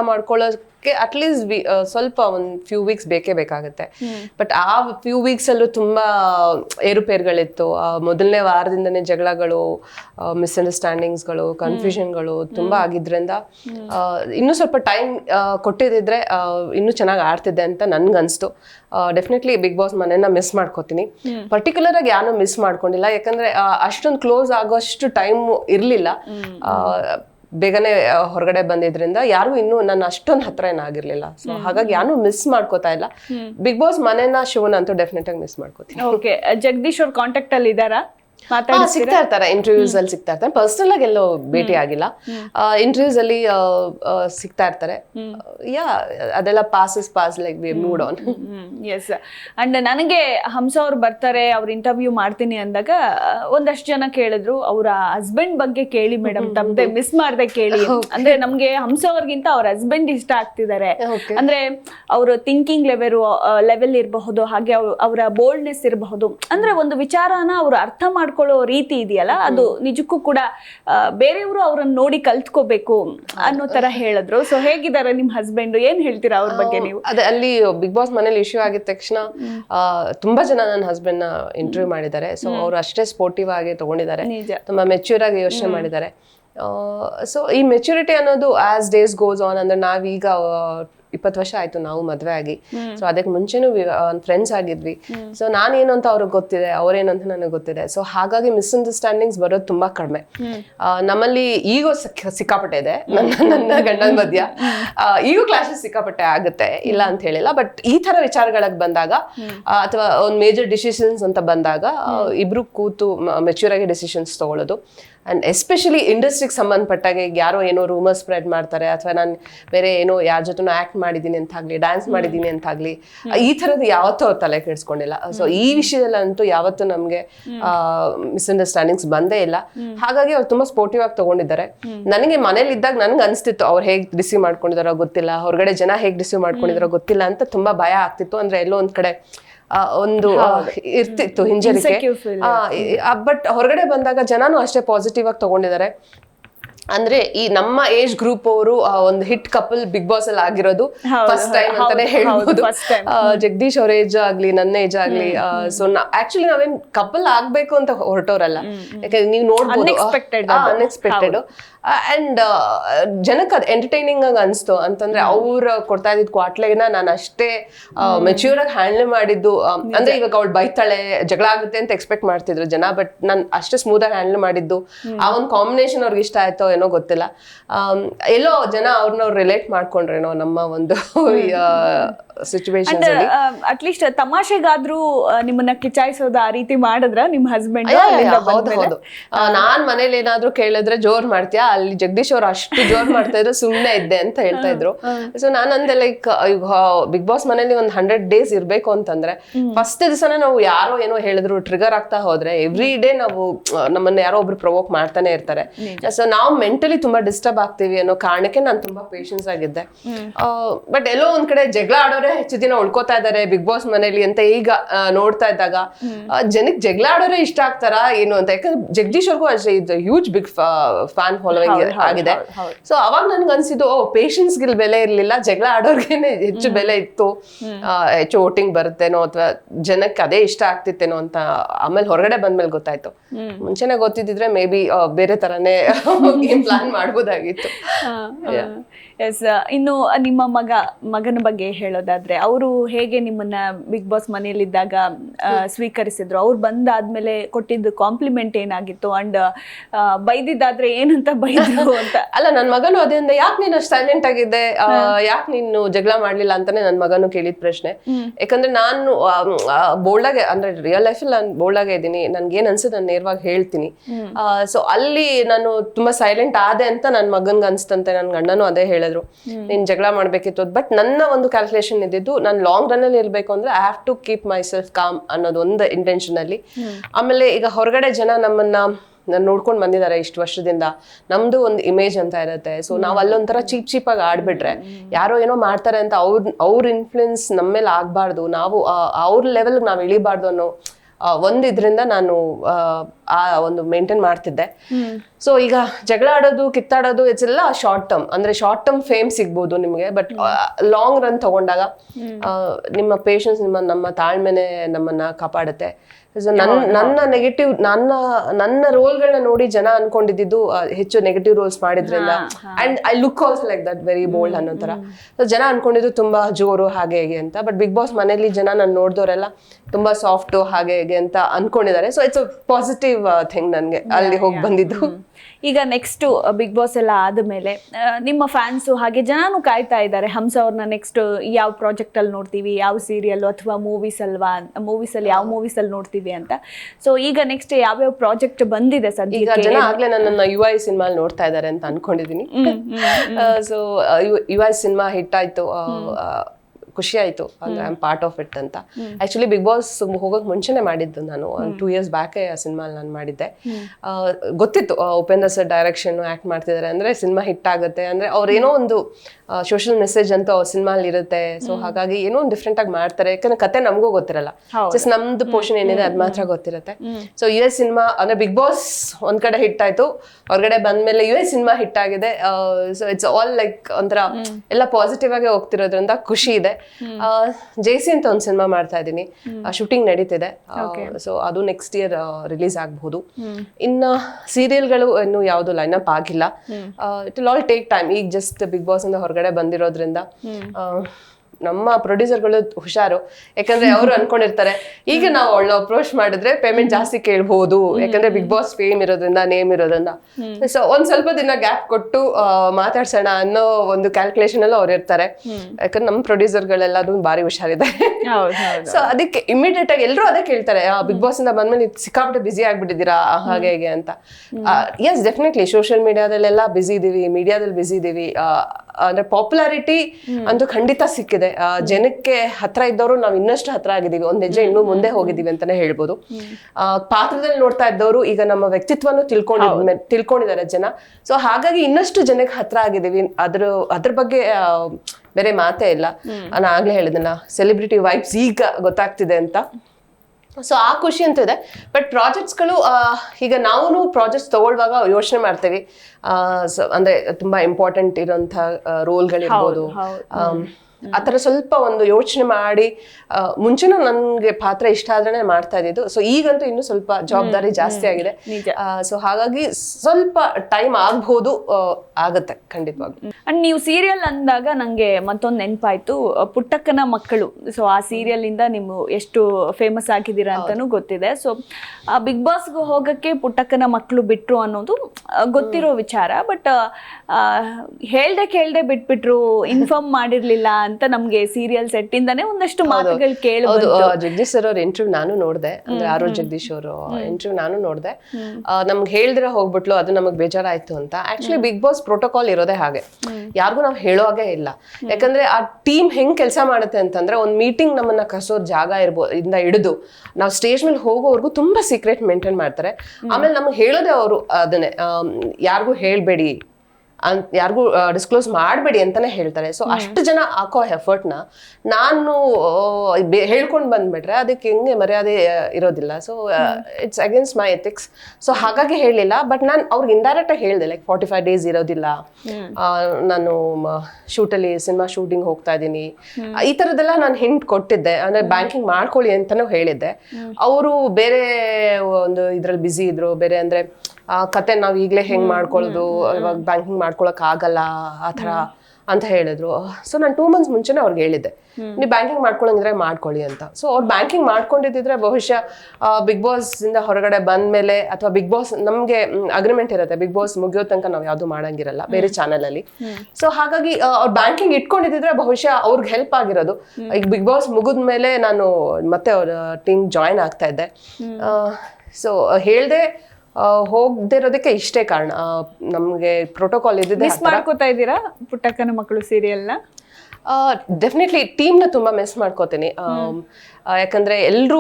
ಮಾಡ್ಕೊಳ್ಳೋಕೆ ಅಟ್ಲೀಸ್ಟ್ ಸ್ವಲ್ಪ ಒಂದು ಫ್ಯೂ ವೀಕ್ಸ್ ಬೇಕೇ ಬೇಕಾಗುತ್ತೆ. ಬಟ್ ಆ ಫ್ಯೂ ವೀಕ್ಸ್ ಅಲ್ಲೂ ತುಂಬಾ ಏರುಪೇರುಗಳಿತ್ತು. ಆ, ಮೊದಲನೇ ವಾರದಿಂದನೇ ಜಗಳಗಳು ಮಿಸ್ಅಂಡರ್ಸ್ಟ್ಯಾಂಡಿಂಗ್ಸ್ಗಳು ಕನ್ಫ್ಯೂಷನ್ಗಳು ತುಂಬಾ ಆಗಿದ್ರಿಂದ ಇನ್ನೂ ಸ್ವಲ್ಪ ಟೈಮ್ ಕೊಟ್ಟಿದ್ದಿದ್ರೆ ಇನ್ನೂ ಚೆನ್ನಾಗಿ ಆಡ್ತಿದ್ದೆ ಅಂತ ನನ್ಗನ್ಸ್ತು. ಡೆಫಿನೆಟ್ಲಿ ಬಿಗ್ ಬಾಸ್ ಮನೆನ ಮಿಸ್ ಮಾಡ್ಕೋತೀನಿ. ಪರ್ಟಿಕ್ಯುಲರ್ ಆಗಿ ಯಾರು ಮಿಸ್ ಮಾಡ್ಕೊಂಡಿಲ್ಲ. ಯಾಕಂದ್ರೆ ಅಷ್ಟೊಂದು ಕ್ಲೋಸ್ ಆಗೋಷ್ಟು ಟೈಮ್ ಇರಲಿಲ್ಲ. ಬೇಗನೆ ಹೊರಗಡೆ ಬಂದಿದ್ರಿಂದ ಯಾರು ಇನ್ನು ನನ್ನ ಅಷ್ಟೊಂದು ಹತ್ರ ಏನಾಗಿರ್ಲಿಲ್ಲ ಸೊ ಹಾಗಾಗಿ ಯಾರು ಮಿಸ್ ಮಾಡ್ಕೋತಾ ಇಲ್ಲ. ಬಿಗ್ ಬಾಸ್ ಮನೆನ ಶಿವನ ಅಂತೂ ಡೆಫಿನೆಟ್ ಆಗಿ ಮಿಸ್ ಮಾಡ್ಕೋತೀನಿ. ಓಕೆ ಜಗದೀಶ್ ಅವ್ರ ಕಾಂಟ್ಯಾಕ್ಟ್ ಅಲ್ಲಿ ಮಾತಾಡಿ ಸಿಗ್ತಾ ಇರ್ತಾರೆ ಇಂಟರ್ವ್ಯೂಸ್ ಅಲ್ಲಿ ಸಿಗ್ತಾ ಇರ್ತಾರೆ. ಪರ್ಸನಲ್ ಆಗಿ ಎಲ್ಲೋ ಭೇಟಿ ಆಗಿಲ್ಲ. ಇಂಟರ್ವ್ಯೂಸ್ ಅಲ್ಲಿ ಸಿಗ್ತಾ ಇರ್ತಾರೆ. ಯಾ ಅದೆಲ್ಲ passes pass like we moved on yes and ನನಗೆ ಹಂಸ ಅವ್ರು ಬರ್ತಾರೆ ಅವ್ರ ಇಂಟರ್ವ್ಯೂ ಮಾಡ್ತೀನಿ ಅಂದಾಗ ಒಂದಷ್ಟು ಜನ ಕೇಳಿದ್ರು ಅವರ ಹಸ್ಬೆಂಡ್ ಬಗ್ಗೆ ಕೇಳಿ ಮೇಡಮ್ ತಮ್ದೆ ಮಿಸ್ ಮಾಡ್ದೆ ಕೇಳಿ. ಅಂದ್ರೆ ನಮ್ಗೆ ಹಂಸ ಅವ್ರಿಗಿಂತ ಅವ್ರ ಹಸ್ಬೆಂಡ್ ಇಷ್ಟ ಆಗ್ತಿದ್ದಾರೆ ಅಂದ್ರೆ ಅವ್ರ ಥಿಂಕಿಂಗ್ ಲೆವೆಲ್ ಲೆವೆಲ್ ಇರಬಹುದು ಹಾಗೆ ಅವರ ಬೋಲ್ಡ್ನೆಸ್ ಇರಬಹುದು. ಅಂದ್ರೆ ಒಂದು ವಿಚಾರನ ಅವ್ರು ಅರ್ಥ ಮಾಡ್ಕೊಳ್ಳೋ ರೀತಿ ಇದೆಯಲ್ಲ ಅದು ನಿಜಕ್ಕೂ ಕೂಡ ಬೇರೆಯವರು ಅವ್ರನ್ನ ನೋಡಿ ಕಲ್ತ್ಕೋಬೇಕು ಅನ್ನೋ ತರ ಹೇಳಿದ್ರು. ಸೊ ಹೇಗಿದ್ದಾರೆ ನಿಮ್ ಹಸ್ಬೆಂಡ್ ಏನ್ ಹೇಳ್ತೀರಾ ಅವ್ರ ಬಗ್ಗೆ ನೀವು? ಅದೇ ಅಲ್ಲಿ ಬಿಗ್ ಬಾಸ್ ಮನೇಲಿ ಇಶ್ಯೂ ಆಗಿದ ತಕ್ಷಣ ತುಂಬಾ ಜನ ನನ್ನ ಹಸ್ಬೆಂಡ್ನ ಇಂಟರ್ವ್ಯೂ ಮಾಡಿದ್ದಾರೆ. ಸೊ ಅವ್ರು ಅಷ್ಟೇ ಸ್ಪೋರ್ಟಿವ್ ಆಗಿ ತಗೊಂಡಿದ್ದಾರೆ. ತುಂಬಾ ಮೆಚ್ಯೂರ್ ಆಗಿ ಯೋಚನೆ ಮಾಡಿದ್ದಾರೆ. ಸೊ ಈ ಮೆಚುರಿಟಿ ಅನ್ನೋದು ಆಸ್ ಡೇಸ್ ಗೋಸ್ ಆನ್ ಅಂದ್ರೆ ನಾವೀಗ ಇಪ್ಪತ್ತು ವರ್ಷ ಆಯ್ತು ನಾವು ಮದ್ವೆ ಆಗಿ. ಸೊ ಅದಕ್ಕೆ ಮುಂಚೆನೂ ಫ್ರೆಂಡ್ಸ್ ಆಗಿದ್ವಿ. ಸೊ ಏನು ಅಂತ ಅವ್ರಿಗೆ ಗೊತ್ತಿದೆ ಅವ್ರೇನು ಅಂತ ನನಗೆ ಗೊತ್ತಿದೆ. ಸೊ ಹಾಗಾಗಿ ಮಿಸ್ಅಂಡರ್ಸ್ಟ್ಯಾಂಡಿಂಗ್ಸ್ ಬರೋದು ತುಂಬಾ ಕಡಿಮೆ. ನಮ್ಮಲ್ಲಿ ಈಗೋ ಸಿಕ್ಕಾಪಟ್ಟೆ ಇದೆ. ನನ್ನ ನನ್ನ ಗಂಡನ ಮಧ್ಯ. ಈಗೋ ಕ್ಲಾಸಸ್ ಸಿಕ್ಕಾಪಟ್ಟೆ ಆಗುತ್ತೆ ಇಲ್ಲ ಅಂತ ಹೇಳಿಲ್ಲ. ಬಟ್ ಈ ತರ ವಿಚಾರಗಳಿಗೆ ಬಂದಾಗ ಅಥವಾ ಒಂದು ಮೇಜರ್ ಡಿಸಿಷನ್ಸ್ ಅಂತ ಬಂದಾಗ ಇಬ್ರು ಕೂತು ಮೆಚ್ಯೂರ್ ಆಗಿ ಡಿಸಿಷನ್ಸ್ ತಗೊಳ್ಳೋದು. ಅಂಡ್ ಎಸ್ಪೆಷಲಿ ಇಂಡಸ್ಟ್ರಿಗೆ ಸಂಬಂಧಪಟ್ಟಾಗೆ ಈಗ ಯಾರೋ ಏನೋ ರೂಮರ್ ಸ್ಪ್ರೆಡ್ ಮಾಡ್ತಾರೆ ಅಥವಾ ನಾನು ಬೇರೆ ಏನೋ ಯಾರ ಜೊತೆನೂ ಆಕ್ಟ್ ಮಾಡಿದ್ದೀನಿ ಅಂತಾಗ್ಲಿ ಡ್ಯಾನ್ಸ್ ಮಾಡಿದ್ದೀನಿ ಅಂತಾಗ್ಲಿ ಈ ಥರದ್ದು ಯಾವತ್ತೂ ಅವ್ರು ತಲೆ ಕೆಡಿಸ್ಕೊಂಡಿಲ್ಲ. ಸೊ ಈ ವಿಷಯದಲ್ಲಂತೂ ಯಾವತ್ತೂ ನಮಗೆ ಮಿಸ್ಅಂಡರ್ಸ್ಟ್ಯಾಂಡಿಂಗ್ಸ್ ಬಂದೇ ಇಲ್ಲ. ಹಾಗಾಗಿ ಅವ್ರು ತುಂಬಾ ಸ್ಪೋರ್ಟಿವ್ ಆಗಿ ತಗೊಂಡಿದ್ದಾರೆ. ನನಗೆ ಮನೇಲಿ ಇದ್ದಾಗ ನನಗೆ ಅನಿಸ್ತಿತ್ತು ಅವ್ರು ಹೇಗೆ ರಿಸೀವ್ ಮಾಡ್ಕೊಂಡಿದಾರೋ ಗೊತ್ತಿಲ್ಲ ಹೊರಗಡೆ ಜನ ಹೇಗೆ ರಿಸೀವ್ ಮಾಡ್ಕೊಂಡಿದಾರೋ ಗೊತ್ತಿಲ್ಲ ಅಂತ ತುಂಬಾ ಭಯ ಆಗ್ತಿತ್ತು. ಅಂದ್ರೆ ಎಲ್ಲೋ ಒಂದು ಕಡೆ ಒಂದು ಇರ್ತಿತ್ತು ಹಿಂಜರಿಕೆ. ಬಟ್ ಹೊರಗಡೆ ಬಂದಾಗ ಜನನು ಅಷ್ಟೇ ಪಾಸಿಟಿವ್ ಆಗಿ ತಗೊಂಡಿದ್ದಾರೆ. ಅಂದ್ರೆ ಈ ನಮ್ಮ ಏಜ್ ಗ್ರೂಪ್ ಅವರು ಒಂದು ಹಿಟ್ ಕಪಲ್ ಬಿಗ್ ಬಾಸ್ ಅಲ್ಲಿ ಆಗಿರೋದು ಫಸ್ಟ್ ಟೈಮ್ ಅಂತಾನೆ ಹೇಳ್ಬೋದು. ಜಗದೀಶ್ ಅವ್ರ ಏಜ್ ಆಗ್ಲಿ ನನ್ನ ಏಜ್ ಆಗ್ಲಿ ಸೊ ಆಕ್ಚುಲಿ ನಾವೇನ್ ಕಪಲ್ ಆಗ್ಬೇಕು ಅಂತ ಹೊರಟೋರಲ್ಲ ಯಾಕಂದ್ರೆ ನೀವು ನೋಡ್ಬೋದು. ಅನ್ಎಕ್ಸ್ಪೆಕ್ಟೆಡ್ ಅಂಡ್ ಜನಕ್ಕೆ ಅದು ಎಂಟರ್ಟೈನಿಂಗ್ ಆಗಿ ಅನಿಸ್ತು. ಅಂತಂದ್ರೆ ಅವ್ರು ಕೊಡ್ತಾ ಇದ್ದಿದ್ ಕ್ವಾಟ್ಲೆಗಿನ ನಾನು ಅಷ್ಟೇ ಮೆಚ್ಯೂರ್ ಆಗಿ ಹ್ಯಾಂಡಲ್ ಮಾಡಿದ್ದು ಅಂದ್ರೆ ಇವಾಗ ಅವಳು ಬೈತಾಳೆ ಜಗಳ ಆಗುತ್ತೆ ಅಂತ ಎಕ್ಸ್ಪೆಕ್ಟ್ ಮಾಡ್ತಿದ್ರು ಜನ ಬಟ್ ನಾನು ಅಷ್ಟೇ ಸ್ಮೂತ್ ಆಗಿ ಹ್ಯಾಂಡಲ್ ಮಾಡಿದ್ದು. ಆ ಒಂದು ಕಾಂಬಿನೇಷನ್ ಅವ್ರಿಗೆ ಇಷ್ಟ ಆಯ್ತೋ ಏನೋ ಗೊತ್ತಿಲ್ಲ. ಎಲ್ಲೋ ಜನ ಅವ್ರನ್ನ ಅವ್ರು ರಿಲೇಟ್ ಮಾಡ್ಕೊಂಡ್ರೇನೋ ನಮ್ಮ ಒಂದು ಸಿಚುವೇಶನ್ ಅಟ್ಲೀಸ್ಟ್ ತಮಾಷೆಗಾದ್ರೂ ನಿಮ್ಮನ್ನ ಕಿಚಾಯಿಸೋದ ಆ ರೀತಿ ಮಾಡಿದ್ರ ನಿಮ್ ಹಸ್ಬೆಂಡ್ ಹೌದು ನಾನ್ ಮನೇಲಿ ಏನಾದ್ರೂ ಕೇಳಿದ್ರೆ ಜೋರ್ ಮಾಡ್ತೀಯಾ? ಅಲ್ಲಿ ಜಗದೀಶ್ ಅವ್ರು ಅಷ್ಟು ಜೋರ್ ಮಾಡ್ತಾ ಇದ್ರು ಸುಮ್ನೆ ಇದ್ದೆ ಅಂತ ಹೇಳ್ತಾ ಇದ್ರು. ಸೊ ನಾನ್ ಅಂದೆ ಲೈಕ್ ಬಿಗ್ ಬಾಸ್ ಮನೇಲಿ ಒಂದ್ ಹಂಡ್ರೆಡ್ ಡೇಸ್ ಇರ್ಬೇಕು ಅಂತಂದ್ರೆ ಫಸ್ಟ್ ದಿವಸನೇ ನಾವು ಯಾರೋ ಏನೋ ಹೇಳಿದ್ರು ಟ್ರಿಗರ್ ಆಗ್ತಾ ಹೋದ್ರೆ ಎವ್ರಿ ಡೇ ನಾವು ನಮ್ಮನ್ನ ಯಾರೋ ಒಬ್ರು ಪ್ರವೋಕ್ ಮಾಡ್ತಾನೆ ಇರ್ತಾರೆ. ಸೊ ನಾವು ಮೆಂಟಲಿ ತುಂಬಾ ಡಿಸ್ಟರ್ಬ್ ಆಗ್ತೀವಿ ಅನ್ನೋ ಕಾರಣಕ್ಕೆ ನಾನು ತುಂಬಾ ಪೇಷನ್ಸ್ ಆಗಿದ್ದೆ. ಬಟ್ ಎಲ್ಲೋ ಒಂದ್ ಕಡೆ ಜಗಳ ಆಡೋರೆ ಹೆಚ್ಚು ದಿನ ಉಳ್ಕೋತಾ ಇದಾರೆ ಬಿಗ್ ಬಾಸ್ ಮನೇಲಿ ಅಂತ ಈಗ ನೋಡ್ತಾ ಇದ್ದಾಗ ಜನಕ್ಕೆ ಜಗಳ ಆಡೋರೆ ಇಷ್ಟ ಆಗ್ತಾರಾ ಏನು ಅಂತ? ಯಾಕಂದ್ರೆ ಜಗದೀಶ್ ಅವ್ರಿಗೂ ಅಷ್ಟೇ ಇದು ಹ್ಯೂಜ್ ಬಿಗ್ ಫ್ಯಾನ್ ಫಾಲೋವಿಂಗ್ ಆಗಿದೆ. ಸೊ ಅವಾಗ ನನ್ಗೆ ಅನ್ಸಿದ್ದು ಓ ಪೇಷನ್ಸ್ ಗಿಲ್ ಬೆಲೆ ಇರ್ಲಿಲ್ಲ ಜಗಳ ಆಡೋರ್ಗೆನೆ ಹೆಚ್ಚು ಬೆಲೆ ಇತ್ತು. ಹೆಚ್ಚು ವೋಟಿಂಗ್ ಬರುತ್ತೇನೋ ಅಥವಾ ಜನಕ್ಕೆ ಅದೇ ಇಷ್ಟ ಆಗ್ತಿತ್ತೇನೋ ಅಂತ ಆಮೇಲೆ ಹೊರಗಡೆ ಬಂದ್ಮೇಲೆ ಗೊತ್ತಾಯ್ತು. ಮುಂಚೆನೆ ಗೊತ್ತಿದ್ರೆ ಮೇ ಬಿ ಬೇರೆ ತರಾನೇ ಪ್ಲಾನ್ ಮಾಡ್ಬೋದಾಗಿತ್ತು. ಎಸ್ ಇನ್ನು ನಿಮ್ಮ ಮಗ ಮಗನ ಬಗ್ಗೆ ಹೇಳೋದಾದ್ರೆ ಅವರು ಹೇಗೆ ನಿಮ್ಮನ್ನ ಬಿಗ್ ಬಾಸ್ ಮನೆಯಲ್ಲಿದ್ದಾಗ ಇದ್ದಾಗ ಸ್ವೀಕರಿಸಿದ್ರು? ಅವ್ರು ಬಂದಾದ್ಮೇಲೆ ಕೊಟ್ಟಿದ್ದು ಕಾಂಪ್ಲಿಮೆಂಟ್ ಏನಾಗಿತ್ತು? ಅಂಡ್ ಬೈದಿದ್ದಾದ್ರೆ ಏನಂತ ಬೈದ್ರು ಅಂತ? ಅಲ್ಲ ನನ್ನ ಮಗನು ಅದರಿಂದ ಅಂದ ಯಾಕೆ ನೀನು ಅಷ್ಟು ಸೈಲೆಂಟ್ ಆಗಿದ್ದೆ? ಯಾಕೆ ನೀನು ಜಗಳ ಮಾಡ್ಲಿಲ್ಲ ಅಂತಾನೆ ನನ್ನ ಮಗನು ಕೇಳಿದ ಪ್ರಶ್ನೆ. ಯಾಕಂದ್ರೆ ನಾನು ಬೋಲ್ಡ್ ಆಗಿ ಅಂದ್ರೆ ರಿಯಲ್ ಲೈಫ್ ಅಲ್ಲಿ ನಾನು ಬೋಲ್ಡ್ ಆಗೇ ಇದ್ದೀನಿ. ನನ್ಗೆ ಏನ್ ಅನ್ಸುತ್ತೆ ನಾನು ನೇರವಾಗಿ ಹೇಳ್ತೀನಿ. ಸೊ ಅಲ್ಲಿ ನಾನು ತುಂಬಾ ಸೈಲೆಂಟ್ ಆದೆ ಅಂತ ನನ್ನ ಮಗನ್ಗೆ ಅನ್ಸ್ತಂತೆ ನನ್ನ ಗಂಡನು ಅದೇ ಹೇಳಿದ್ರು. ನೀನ್ ಜಗಳ ಮಾಡ್ಬೇಕಿತ್ತು ಬಟ್ ನನ್ನ ಒಂದು ಕ್ಯಾಲ್ಕುಲೇಷನ್ ಇದ್ದಿದ್ದು ನಾನು ಲಾಂಗ್ ರನ್ ಅಲ್ಲಿ ಇರಬೇಕು ಅಂದ್ರೆ I have to keep myself calm ಅನ್ನೋದು ಒಂದು ಇಂಟೆನ್ಷನ್ ಅಲ್ಲಿ. ಆಮೇಲೆ ಈಗ ಹೊರಗಡೆ ಜನ ನಮ್ಮನ್ನ ನಾನು ನೋಡ್ಕೊಂಡು ಬಂದಿದ್ದಾರೆ ಇಷ್ಟು ವರ್ಷದಿಂದ. ನಮ್ದು ಒಂದು ಇಮೇಜ್ ಅಂತ ಇರುತ್ತೆ. ಸೊ ನಾವು ಅಲ್ಲೊಂಥರ ಚೀಪ್ ಚೀಪ್ ಆಗಿ ಆಡ್ಬಿಟ್ರೆ ಯಾರೋ ಏನೋ ಮಾಡ್ತಾರೆ ಅಂತ ಅವ್ರ ಅವ್ರ ಇನ್ಫ್ಲುಯೆನ್ಸ್ ನಮ್ಮ ಮೇಲೆ ಆಗ್ಬಾರ್ದು. ನಾವು ಅವ್ರ ಲೆವೆಲ್ಗೆ ನಾವು ಇಳಿಬಾರ್ದು ಅನ್ನೋ ಒಂದ್ ಇದ್ರಿಂದ ನಾನು ಆ, ಒಂದು ಮೇಂಟೈನ್ ಮಾಡ್ತಿದ್ದೆ. ಸೊ ಈಗ ಜಗಳ ಆಡೋದು ಕಿತ್ತಾಡೋದು ಇಟ್ಸ್ ಎಲ್ಲ ಶಾರ್ಟ್ ಟರ್ಮ್ ಅಂದ್ರೆ ಶಾರ್ಟ್ ಟರ್ಮ್ ಫೇಮ್ ಸಿಗ್ಬೋದು ನಿಮಗೆ ಬಟ್ ಲಾಂಗ್ ರನ್ ತಗೊಂಡಾಗ ನಿಮ್ಮ ಪೇಷನ್ಸ್ ನಿಮ್ಮ ನಮ್ಮ ತಾಳ್ಮೆನೆ ನಮ್ಮನ್ನ ಕಾಪಾಡುತ್ತೆ. ನನ್ನ ನನ್ನ ನೆಗೆಟಿವ್ ನನ್ನ ನನ್ನ ರೋಲ್ ರೋಲ್ಗಳನ್ನ ನೋಡಿ ಜನ ಅನ್ಕೊಂಡಿದ್ದು ಹೆಚ್ಚು ನೆಗೆಟಿವ್ ರೋಲ್ಸ್ ಮಾಡಿದ್ರಿಂದ. And I look also like that very bold ಅನ್ನೋ ತರ ಸೊ ಜನ ಅನ್ಕೊಂಡಿದ್ದು ತುಂಬಾ ಜೋರು ಹಾಗೆ ಹೇಗೆ ಅಂತ. ಬಟ್ ಬಿಗ್ ಬಾಸ್ ಮನೆಯಲ್ಲಿ ಜನ ನಾನು ನೋಡಿದವರೆಲ್ಲ ತುಂಬಾ ಸಾಫ್ಟ್ ಹಾಗೆ ಹೇಗೆ ಅಂತ ಅನ್ಕೊಂಡಿದ್ದಾರೆ. So it's a positive thing ನನ್ಗೆ. ಅಲ್ಲಿ ಹೋಗಿ ಬಂದಿದ್ದು. ಈಗ ನೆಕ್ಸ್ಟ್ ಬಿಗ್ ಬಾಸ್ ಎಲ್ಲ ಆದಮೇಲೆ ನಿಮ್ಮ ಫ್ಯಾನ್ಸು ಹಾಗೆ ಜನನು ಕಾಯ್ತಾ ಇದ್ದಾರೆ. ಹಂಸ ಅವ್ರನ್ನ ನೆಕ್ಸ್ಟ್ ಯಾವ ಪ್ರಾಜೆಕ್ಟ್ ಅಲ್ಲಿ ನೋಡ್ತೀವಿ ಯಾವ ಸೀರಿಯಲ್ ಅಥವಾ ಮೂವೀಸ್ ಅಲ್ವಾ ಮೂವೀಸ್ ಅಲ್ಲಿ ಯಾವ ಮೂವೀಸ್ ಅಲ್ಲಿ ನೋಡ್ತೀವಿ ಅಂತ. ಸೊ ಈಗ ನೆಕ್ಸ್ಟ್ ಯಾವ್ಯಾವ ಪ್ರಾಜೆಕ್ಟ್ ಬಂದಿದೆ ಈಗ ಸದ್ಯಕ್ಕೆ ಜನ ಆಗ್ಲೇ ನನ್ನ ಯು ಐ ಸಿನಿಮಾ ನೋಡ್ತಾ ಇದ್ದಾರೆ ಅಂತ ಅನ್ಕೊಂಡಿದೀನಿ. So U I cinema hit ಆಯ್ತು. ಖುಷಿ ಆಯ್ತು ಅಂದ್ರೆ I am part of it ಅಂತ ಆಕ್ಚುಲಿ ಬಿಗ್ ಬಾಸ್ ಹೋಗೋಕೆ ಮುಂಚೆನೆ ಮಾಡಿದ್ದು ನಾನು. ಟೂ ಇಯರ್ಸ್ ಬ್ಯಾಕ್ ಆ ಸಿನಿಮಾ ನಾನು ಮಾಡಿದ್ದೆ. ಗೊತ್ತಿತ್ತು ಉಪೇಂದ್ರ ಸರ್ ಡೈರೆಕ್ಷನ್ ಆಕ್ಟ್ ಮಾಡ್ತಿದ್ದಾರೆ ಅಂದ್ರೆ ಸಿನಿಮಾ ಹಿಟ್ ಆಗುತ್ತೆ ಅಂದ್ರೆ ಅವ್ರೇನೋ ಒಂದು ಸೋಷಿಯಲ್ ಮೆಸೇಜ್ ಅಂತ ಅವ್ರ ಸಿನಿಮಾಲ್ ಇರುತ್ತೆ. ಸೊ ಹಾಗಾಗಿ ಏನೋ ಒಂದು ಡಿಫ್ರೆಂಟ್ ಆಗಿ ಮಾಡ್ತಾರೆ. ಯಾಕಂದ್ರೆ ಕತೆ ನಮಗೂ ಗೊತ್ತಿರಲ್ಲ. ಜಸ್ಟ್ ನಮ್ದು ಪೋರ್ಷನ್ ಏನಿದೆ ಅದ್ ಮಾತ್ರ ಗೊತ್ತಿರುತ್ತೆ. ಸೊ ಯು ಎಸ್ ಸಿನಿಮಾ ಅಂದ್ರೆ ಬಿಗ್ ಬಾಸ್ ಒಂದ್ ಕಡೆ ಹಿಟ್ ಆಯ್ತು. ಹೊರಗಡೆ ಬಂದ್ಮೇಲೆ ಯು ಎಸ್ ಸಿನಿಮಾ ಹಿಟ್ ಆಗಿದೆ. ಸೊ ಇಟ್ಸ್ ಆಲ್ ಲೈಕ್ ಒಂಥರ ಎಲ್ಲ ಪಾಸಿಟಿವ್ ಆಗಿ ಹೋಗ್ತಿರೋದ್ರಿಂದ ಖುಷಿ ಇದೆ. ಜೇಸಿ ಅಂತ ಒಂದು ಸಿನಿಮಾ ಮಾಡ್ತಾ ಇದ್ದೀನಿ. ಶೂಟಿಂಗ್ ನಡೀತಿದೆ. ಸೊ ಅದು ನೆಕ್ಸ್ಟ್ ಇಯರ್ ರಿಲೀಸ್ ಆಗಬಹುದು ಇನ್ನ ಸೀರಿಯಲ್ಗಳು ಇನ್ನು ಯಾವುದು ಅಪ್ ಆಗಿಲ್ಲ. ಇಟ್ ಆಲ್ ಟೇಕ್ ಟೈಮ್ ಈಗ ಜಸ್ಟ್ ಬಿಗ್ ಬಾಸ್ ಇಂದ ಹೊರಗಡೆ ಬಂದಿರೋದ್ರಿಂದ ನಮ್ಮ ಪ್ರೊಡ್ಯೂಸರ್ಗಳು ಹುಷಾರು. ಯಾಕಂದ್ರೆ ಅವರು ಅನ್ಕೊಂಡಿರ್ತಾರೆ ಈಗ ನಾವು ಒಳ್ಳೆ ಅಪ್ರೋಚ್ ಮಾಡಿದ್ರೆ ಪೇಮೆಂಟ್ ಜಾಸ್ತಿ ಕೇಳ್ಬಹುದು ಯಾಕಂದ್ರೆ ಬಿಗ್ ಬಾಸ್ ಫೇಮ್ ಇರೋದ್ರಿಂದ ನೇಮ್ ಇರೋದ್ರಿಂದ. ಸೊ ಒಂದ್ ಸ್ವಲ್ಪ ದಿನ ಗ್ಯಾಪ್ ಕೊಟ್ಟು ಮಾತಾಡ್ಸೋಣ ಅನ್ನೋ ಒಂದು ಕ್ಯಾಲ್ಕುಲೇಷನ್ ಎಲ್ಲ ಅವ್ರು ಇರ್ತಾರೆ. ಯಾಕಂದ್ರೆ ನಮ್ಮ ಪ್ರೊಡ್ಯೂಸರ್ಗಳೆಲ್ಲ ಅದೊಂದು ಭಾರಿ ಹುಷಾರಿದ್ದಾರೆ. ಸೊ ಅದಕ್ಕೆ ಇಮಿಡಿಯೇಟ್ ಆಗಿ ಎಲ್ಲರೂ ಅದೇ ಕೇಳ್ತಾರೆ ಬಿಗ್ ಬಾಸ್ ಇಂದ ಬಂದ್ಮೇಲೆ ಸಿಕ್ಕಾಪಟ್ಟೆ ಬಿಸಿ ಆಗ್ಬಿಟ್ಟಿದ್ದೀರಾ? ಹಾಗೆ ಹೇಗೆ ಅಂತ. ಎಸ್ ಡೆಫಿನೆಟ್ಲಿ ಸೋಷಿಯಲ್ ಮೀಡಿಯಾದಲ್ಲೆಲ್ಲ ಬಿಸಿ ಇದೀವಿ ಮೀಡಿಯಾದಲ್ಲಿ ಬಿಸಿ ಇದೀವಿ. ಅಂದ್ರೆ ಪಾಪ್ಯುಲಾರಿಟಿ ಅಂತ ಖಂಡಿತ ಸಿಕ್ಕಿದೆ. ಜನಕ್ಕೆ ಹತ್ರ ಇದ್ದವರು ನಾವು ಇನ್ನಷ್ಟು ಹತ್ರ ಆಗಿದ್ದೀವಿ. ಒಂದ್ ಹೆಜ್ಜೆ ಇನ್ನೂ ಮುಂದೆ ಹೋಗಿದ್ದೀವಿ ಅಂತಾನೆ ಹೇಳ್ಬೋದು. ಪಾತ್ರದಲ್ಲಿ ನೋಡ್ತಾ ಇದ್ದವರು ಈಗ ನಮ್ಮ ವ್ಯಕ್ತಿತ್ವನು ತಿಳ್ಕೊಂಡಿ ತಿಳ್ಕೊಂಡಿದ್ದಾರೆ ಜನ. ಸೊ ಹಾಗಾಗಿ ಇನ್ನಷ್ಟು ಜನಕ್ಕೆ ಹತ್ರ ಆಗಿದ್ದೀವಿ. ಅದ್ರ ಅದ್ರ ಬಗ್ಗೆ ಬೇರೆ ಮಾತೇ ಇಲ್ಲ. ನಾನು ಆಗ್ಲೇ ಹೇಳಿದ್ನಲ್ಲ ಸೆಲೆಬ್ರಿಟಿ ವೈಬ್ಸ್ ಈಗ ಗೊತ್ತಾಗ್ತಿದೆ ಅಂತ. ಸೊ ಆ ಖುಷಿ ಅಂತ ಇದೆ. ಬಟ್ ಪ್ರಾಜೆಕ್ಟ್ಸ್ಗಳು ಈಗ ನಾವು ಪ್ರಾಜೆಕ್ಟ್ಸ್ ತಗೊಳ್ಳುವಾಗ ಯೋಚನೆ ಮಾಡ್ತೀವಿ. ಅಂದ್ರೆ ತುಂಬಾ ಇಂಪಾರ್ಟೆಂಟ್ ಇರೋಂಥ ರೋಲ್ಗಳಿರ್ಬೋದು ಆ ಥರ ಸ್ವಲ್ಪ ಒಂದು ಯೋಚನೆ ಮಾಡಿ ಮುಂಚೆನೂ ನನಗೆ ಪಾತ್ರ ಇಷ್ಟ ಆದ್ರೆ ಮಾಡ್ತಾ ಇದ್ದಿದ್ದು. ಸೊ ಈಗಂತೂ ಇನ್ನು ಸ್ವಲ್ಪ ಜವಾಬ್ದಾರಿ ಜಾಸ್ತಿ ಆಗಿದೆ. ಸೊ ಹಾಗಾಗಿ ಸ್ವಲ್ಪ ಟೈಮ್ ಆಗ್ಬಹುದು ಆಗುತ್ತೆ ಆಗತ್ತೆ ಖಂಡಿತವಾಗಿ ಅಂಡ್ ನೀವು ಸೀರಿಯಲ್ ಅಂದಾಗ ನಂಗೆ ಮತ್ತೊಂದು ನೆನಪಾಯ್ತು ಪುಟ್ಟಕ್ಕನ ಮಕ್ಕಳು. ಸೊ ಆ ಸೀರಿಯಲ್ ಇಂದ ನೀವು ಎಷ್ಟು ಫೇಮಸ್ ಆಗಿದ್ದೀರಾ ಅಂತಾನೂ ಗೊತ್ತಿದೆ. ಸೊ ಬಿಗ್ ಬಾಸ್ಗೆ ಹೋಗಕ್ಕೆ ಪುಟ್ಟಕ್ಕನ ಮಕ್ಕಳು ಬಿಟ್ರು ಅನ್ನೋದು ಗೊತ್ತಿರೋ ವಿಚಾರ. ಬಟ್ ಹೇಳ್ದೆ ಕೇಳ್ದೆ ಬಿಟ್ಬಿಟ್ರು ಇನ್ಫಾರ್ಮ್ ಮಾಡಿರ್ಲಿಲ್ಲ ಅಂತ ನಮ್ಗೆ ಸೀರಿಯಲ್ ಸೆಟ್ ಇಂದಾನೆ ಒಂದಷ್ಟು ಮಾತುಗಳು ಕೇಳಬಹುದು ಜಗದೀಶ್ ಸರ್ ಅವ್ರ ಇಂಟರ್ವ್ಯೂ ನಾನು ನೋಡಿದೆ. ಅಂದ್ರೆ ಆರೋ ಜಗದೀಶ್ ಅವರು ಇಂಟರ್ವ್ಯೂ ನಾನು ನೋಡಿದೆ. ನಮ್ಗೆ ಹೇಳಿದ್ರೆ ಹೋಗ್ಬಿಟ್ಲು ಅದು ನಮಗೆ ಬೇಜಾರಾಯ್ತು ಅಂತ. ಆಕ್ಚುಲಿ ಬಿಗ್ ಬಾಸ್ ಪ್ರೋಟೋಕಾಲ್ ಇರೋದೇ ಹಾಗೆ. ಯಾರಿಗೂ ನಾವು ಹೇಳೋ ಹಾಗೆ ಇಲ್ಲ. ಯಾಕಂದ್ರೆ ಆ ಟೀಮ್ ಹೆಂಗ್ ಕೆಲಸ ಮಾಡುತ್ತೆ ಅಂತಂದ್ರೆ ಒಂದ್ ಮೀಟಿಂಗ್ ನಮ್ಮನ್ನ ಕಸೋ ಜಾಗ ಇರ್ಬೋದು ಇಂದ ಹಿಡಿದು ನಾವು ಸ್ಟೇಜ್ ಮೇಲೆ ಹೋಗೋವರೆಗೂ ತುಂಬಾ ಸೀಕ್ರೆಟ್ ಮೇಂಟೈನ್ ಮಾಡ್ತಾರೆ. ಆಮೇಲೆ ನಮ್ಗೆ ಹೇಳೋದೇ ಅವರು ಅದನ್ನೇ. ಯಾರಿಗೂ ಹೇಳ್ಬೇಡಿ. ಅಂತ ಯಾರಿಗೂ ಡಿಸ್ಕ್ಲೋಸ್ ಮಾಡಬೇಡಿ ಅಂತಾನೆ ಹೇಳ್ತಾರೆ. ಸೊ ಅಷ್ಟು ಜನ ಹಾಕೋ ಎಫರ್ಟ್ನ ನಾನು ಹೇಳ್ಕೊಂಡು ಬಂದ್ಬಿಟ್ರೆ ಅದಕ್ಕೆ ಹೆಂಗೆ ಮರ್ಯಾದೆ ಇರೋದಿಲ್ಲ. So it's against my ethics so ಹಾಗಾಗಿ ಹೇಳಲಿಲ್ಲ ಬಟ್ ನಾನು ಅವ್ರಿಗೆ ಇಂಡೈರೆಕ್ಟ್ ಆಗಿ ಹೇಳಿದೆ ಲೈಕ್ ಫಾರ್ಟಿ ಫೈವ್ ಡೇಸ್ ಇರೋದಿಲ್ಲ ನಾನು ಶೂಟಲ್ಲಿ ಸಿನಿಮಾ ಶೂಟಿಂಗ್ ಹೋಗ್ತಾ ಇದ್ದೀನಿ. ಈ ಥರದ್ದೆಲ್ಲ ನಾನು ಹಿಂಟ್ ಕೊಟ್ಟಿದ್ದೆ. ಅಂದ್ರೆ ಬ್ಯಾಂಕಿಂಗ್ ಮಾಡ್ಕೊಳ್ಳಿ ಅಂತಾನೂ ಹೇಳಿದ್ದೆ. ಅವರು ಬೇರೆ ಒಂದು ಇದ್ರಲ್ಲಿ ಬ್ಯುಸಿ ಇದ್ರು ಬೇರೆ ಅಂದ್ರೆ ಕತೆ ನಾವ್ ಈಗ್ಲೇ ಹೆಂಗ್ ಮಾಡ್ಕೊಳ್ಳೋದು ಇವಾಗ ಬ್ಯಾಂಕಿಂಗ್ ಮಾಡ್ಕೊಳಕ್ ಆಗಲ್ಲ ಆ ಥರ ಅಂತ ಹೇಳಿದ್ರು. ಸೊ ನಾನು ಟೂ ಮಂತ್ಸ್ ಮುಂಚೆನೆ ಅವ್ರಿಗೆ ಹೇಳಿದ್ದೆ. ನೀವು ಬ್ಯಾಂಕಿಂಗ್ ಮಾಡ್ಕೊಳಂಗಿದ್ರೆ ಮಾಡ್ಕೊಳ್ಳಿ ಅಂತ. ಸೊ ಅವ್ರು ಬ್ಯಾಂಕಿಂಗ್ ಮಾಡ್ಕೊಂಡಿದ್ದಿದ್ರೆ ಬಹುಶಃ ಬಿಗ್ ಬಾಸ್ ಇಂದ ಹೊರಗಡೆ ಬಂದ ಮೇಲೆ ಅಥವಾ ಬಿಗ್ ಬಾಸ್ ನಮ್ಗೆ ಅಗ್ರಿಮೆಂಟ್ ಇರುತ್ತೆ. ಬಿಗ್ ಬಾಸ್ ಮುಗಿಯೋ ತನಕ ನಾವು ಯಾವುದು ಮಾಡಂಗಿರಲ್ಲ ಬೇರೆ ಚಾನೆಲ್ ಅಲ್ಲಿ. ಸೊ ಹಾಗಾಗಿ ಅವ್ರು ಬ್ಯಾಂಕಿಂಗ್ ಇಟ್ಕೊಂಡಿದ್ದಿದ್ರೆ ಬಹುಶಃ ಅವ್ರಿಗೆ ಹೆಲ್ಪ್ ಆಗಿರೋದು. ಈಗ ಬಿಗ್ ಬಾಸ್ ಮುಗಿದ ಮೇಲೆ ನಾನು ಮತ್ತೆ ಅವ್ರ ಟೀಮ್ ಜಾಯಿನ್ ಆಗ್ತಾ ಇದ್ದೆ. ಸೊ ಹೇಳ್ದೆ ಹೋಗದೆ ಇರೋದಕ್ಕೆ ಇಷ್ಟೇ ಕಾರಣ. ನಮಗೆ ಪ್ರೋಟೋಕಾಲ್ ಇದ್ದಿದೆ ಮಿಸ್ ಮಾಡ್ಕೋತಾ ಇದ್ದೀರಾ ಪುಟ್ಟಕ್ಕನ ಮಕ್ಕಳು ಸೀರಿಯಲ್ನ ಡೆಫಿನೆಟ್ಲಿ ಟೀಮ್ನ ತುಂಬಾ ಮಿಸ್ ಮಾಡ್ಕೋತೀನಿ. ಯಾಕಂದರೆ ಎಲ್ಲರೂ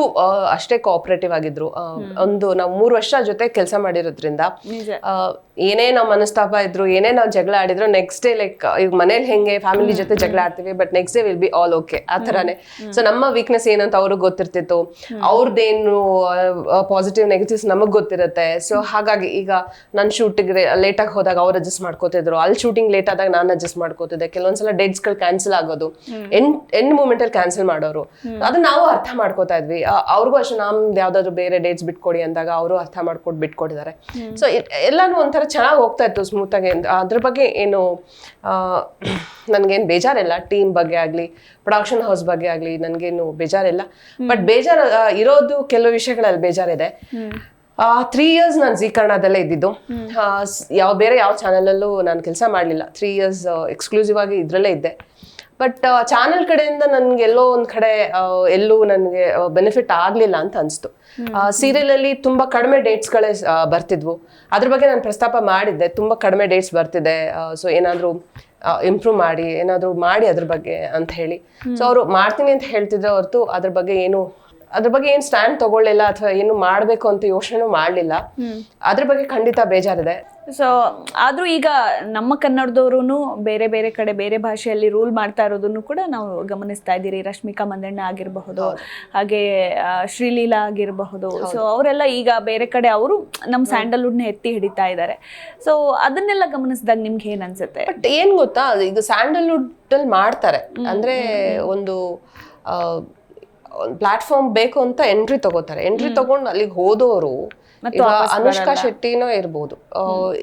ಅಷ್ಟೇ ಕೋಆಪರೇಟಿವ್ ಆಗಿದ್ರು. ಒಂದು ನಾವು ಮೂರು ವರ್ಷ ಜೊತೆ ಕೆಲಸ ಮಾಡಿರೋದ್ರಿಂದ ಏನೇ ನಾವು ಮನಸ್ತಾಪ ಇದ್ರು ಏನೇ ನಾವು ಜಗಳ ಆಡಿದ್ರು ನೆಕ್ಸ್ಟ್ ಡೇ ಲೈಕ್ ಈಗ ಮನೇಲಿ ಹೆಂಗೆ ಫ್ಯಾಮಿಲಿ ಜೊತೆ ಜಗಳ ಆಡ್ತೀವಿ but next day will be all okay ಆ ಥರನೇ. ಸೊ ನಮ್ಮ ವೀಕ್ನೆಸ್ ಏನಂತ ಅವ್ರಿಗೆ ಗೊತ್ತಿರ್ತಿತ್ತು. ಅವ್ರದ್ದೇನು ಪಾಸಿಟಿವ್ ನೆಗೆಟಿವ್ಸ್ ನಮಗ್ ಗೊತ್ತಿರುತ್ತೆ. ಸೊ ಹಾಗಾಗಿ ಈಗ ನನ್ನ ಶೂಟಿಗೆ ಲೇಟಾಗಿ ಹೋದಾಗ ಅವ್ರು ಅಡ್ಜಸ್ಟ್ ಮಾಡ್ಕೋತಿದ್ರು. ಅಲ್ಲಿ ಶೂಟಿಂಗ್ ಲೇಟ್ ಆದಾಗ ನಾನು ಅಡ್ಜಸ್ಟ್ ಮಾಡ್ಕೋತಿದ್ದೆ. ಕೆಲವೊಂದ್ಸಲ ಡೇಟ್ಸ್ಗಳು ಕ್ಯಾನ್ಸಲ್ ಆಗೋದು. ಎಂಡ್ ಎಂಡ್ ಮೂಮೆಂಟ್ ಅಲ್ಲಿ ಕ್ಯಾನ್ಸಲ್ ಮಾಡೋರು. ಅದನ್ನ ನಾವು ಅರ್ಥ ಮಾಡ್ಕೋತಾ ಇದ್ವಿ. ಅವ್ರಿಗೂ ಅಷ್ಟೇ ನಮ್ದು ಯಾವ್ದಾದ್ರು ಬೇರೆ ಡೇಟ್ಸ್ ಬಿಟ್ಕೊಡಿ ಅಂದಾಗ ಅವರು ಅರ್ಥ ಮಾಡ್ಕೊಟ್ಟು ಬಿಟ್ಕೊಟ್ಟಿದ್ದಾರೆ. ಸೊ ಎಲ್ಲಾನು ಒಂಥರ ಚೆನ್ನಾಗಿ ಹೋಗ್ತಾ ಇತ್ತು ಸ್ಮೂತ್ ಆಗಿ. ಅಂತ. ಅದ್ರ ಬಗ್ಗೆ ಏನು ನನ್ಗೇನು ಬೇಜಾರಿಲ್ಲ. ಟೀಮ್ ಬಗ್ಗೆ ಆಗ್ಲಿ ಪ್ರೊಡಕ್ಷನ್ ಹೌಸ್ ಬಗ್ಗೆ ಆಗ್ಲಿ ನನ್ಗೇನು ಬೇಜಾರಿಲ್ಲ. ಬಟ್ ಬೇಜಾರು ಇರೋದು ಕೆಲವು ವಿಷಯಗಳಲ್ಲಿ ಬೇಜಾರಿದೆ. ತ್ರೀ ಇಯರ್ಸ್ ನಾನು ಜೀ ಕನ್ನಡದಲ್ಲೇ ಇದ್ದಿದ್ದು. ಯಾವ ಬೇರೆ ಯಾವ ಚಾನಲಲ್ಲೂ ನಾನು ಕೆಲಸ ಮಾಡಲಿಲ್ಲ. ತ್ರೀ ಇಯರ್ಸ್ ಎಕ್ಸ್ಕ್ಲೂಸಿವ್ ಆಗಿ ಇದರಲ್ಲೇ ಇದ್ದೆ. ಬಟ್ ಚಾನೆಲ್ ಕಡೆಯಿಂದ ನನ್ಗೆ ಎಲ್ಲೋ ಒಂದ್ ಕಡೆ ಎಲ್ಲೂ ನನಗೆ ಬೆನಿಫಿಟ್ ಆಗ್ಲಿಲ್ಲ ಅಂತ ಅನ್ಸ್ತು. ಸೀರಿಯಲ್ ಅಲ್ಲಿ ತುಂಬಾ ಕಡಿಮೆ ಡೇಟ್ಸ್ ಗಳೇ ಬರ್ತಿದ್ವು. ಅದ್ರ ಬಗ್ಗೆ ನಾನು ಪ್ರಸ್ತಾಪ ಮಾಡಿದ್ದೆ. ತುಂಬಾ ಕಡಿಮೆ ಡೇಟ್ಸ್ ಬರ್ತಿದೆ. ಸೊ ಏನಾದ್ರು ಇಂಪ್ರೂವ್ ಮಾಡಿ ಏನಾದ್ರು ಮಾಡಿ ಅದ್ರ ಬಗ್ಗೆ ಅಂತ ಹೇಳಿ. ಸೊ ಅವರು ಮಾಡ್ತೀನಿ ಅಂತ ಹೇಳ್ತಿದ್ರೆ ಹೊರತು ಅದ್ರ ಬಗ್ಗೆ ಏನು ಅದ್ರ ಬಗ್ಗೆ ಏನ್ ಸ್ಟ್ಯಾಂಡ್ ತಗೊಳ್ಳಿಲ್ಲ ಅಥವಾ ಏನು ಮಾಡ್ಬೇಕು ಅಂತ ಯೋಚನೆ ಮಾಡ್ಲಿಲ್ಲ. ಅದ್ರ ಬಗ್ಗೆ ಖಂಡಿತ ಬೇಜಾರಿದೆ. ಸೊ ಆದ್ರೂ ಈಗ ನಮ್ಮ ಕನ್ನಡದವ್ರು ಬೇರೆ ಬೇರೆ ಕಡೆ ಬೇರೆ ಭಾಷೆಯಲ್ಲಿ ರೂಲ್ ಮಾಡ್ತಾ ಇರೋದನ್ನು ಕೂಡ ನಾವು ಗಮನಿಸ್ತಾ ಇದ್ದೀರಿ. ರಶ್ಮಿಕಾ ಮಂದಣ್ಣ ಆಗಿರಬಹುದು ಹಾಗೆ ಶ್ರೀಲೀಲಾ ಆಗಿರಬಹುದು. ಸೊ ಅವರೆಲ್ಲ ಈಗ ಬೇರೆ ಕಡೆ ಅವರು ನಮ್ಮ ಸ್ಯಾಂಡಲ್ವುಡ್ನ ಎತ್ತಿ ಹಿಡಿತಾ ಇದ್ದಾರೆ. ಸೊ ಅದನ್ನೆಲ್ಲ ಗಮನಿಸಿದಾಗ ನಿಮ್ಗೆ ಏನ್ ಅನ್ಸುತ್ತೆ? ಬಟ್ ಏನ್ ಗೊತ್ತಾ ಇದು ಸ್ಯಾಂಡಲ್ವುಡ್ ಅಲ್ಲಿ ಮಾಡ್ತಾರೆ ಅಂದ್ರೆ ಒಂದು ಪ್ಲಾಟ್ಫಾರ್ಮ್ ಬೇಕು ಅಂತ ಎಂಟ್ರಿ ತಗೋತಾರೆ. ಎಂಟ್ರಿ ತಗೊಂಡು ಅಲ್ಲಿಗೆ ಹೋದವರು ಅನುಷ್ಕಾ ಶೆಟ್ಟಿನೋ ಇರ್ಬೋದು.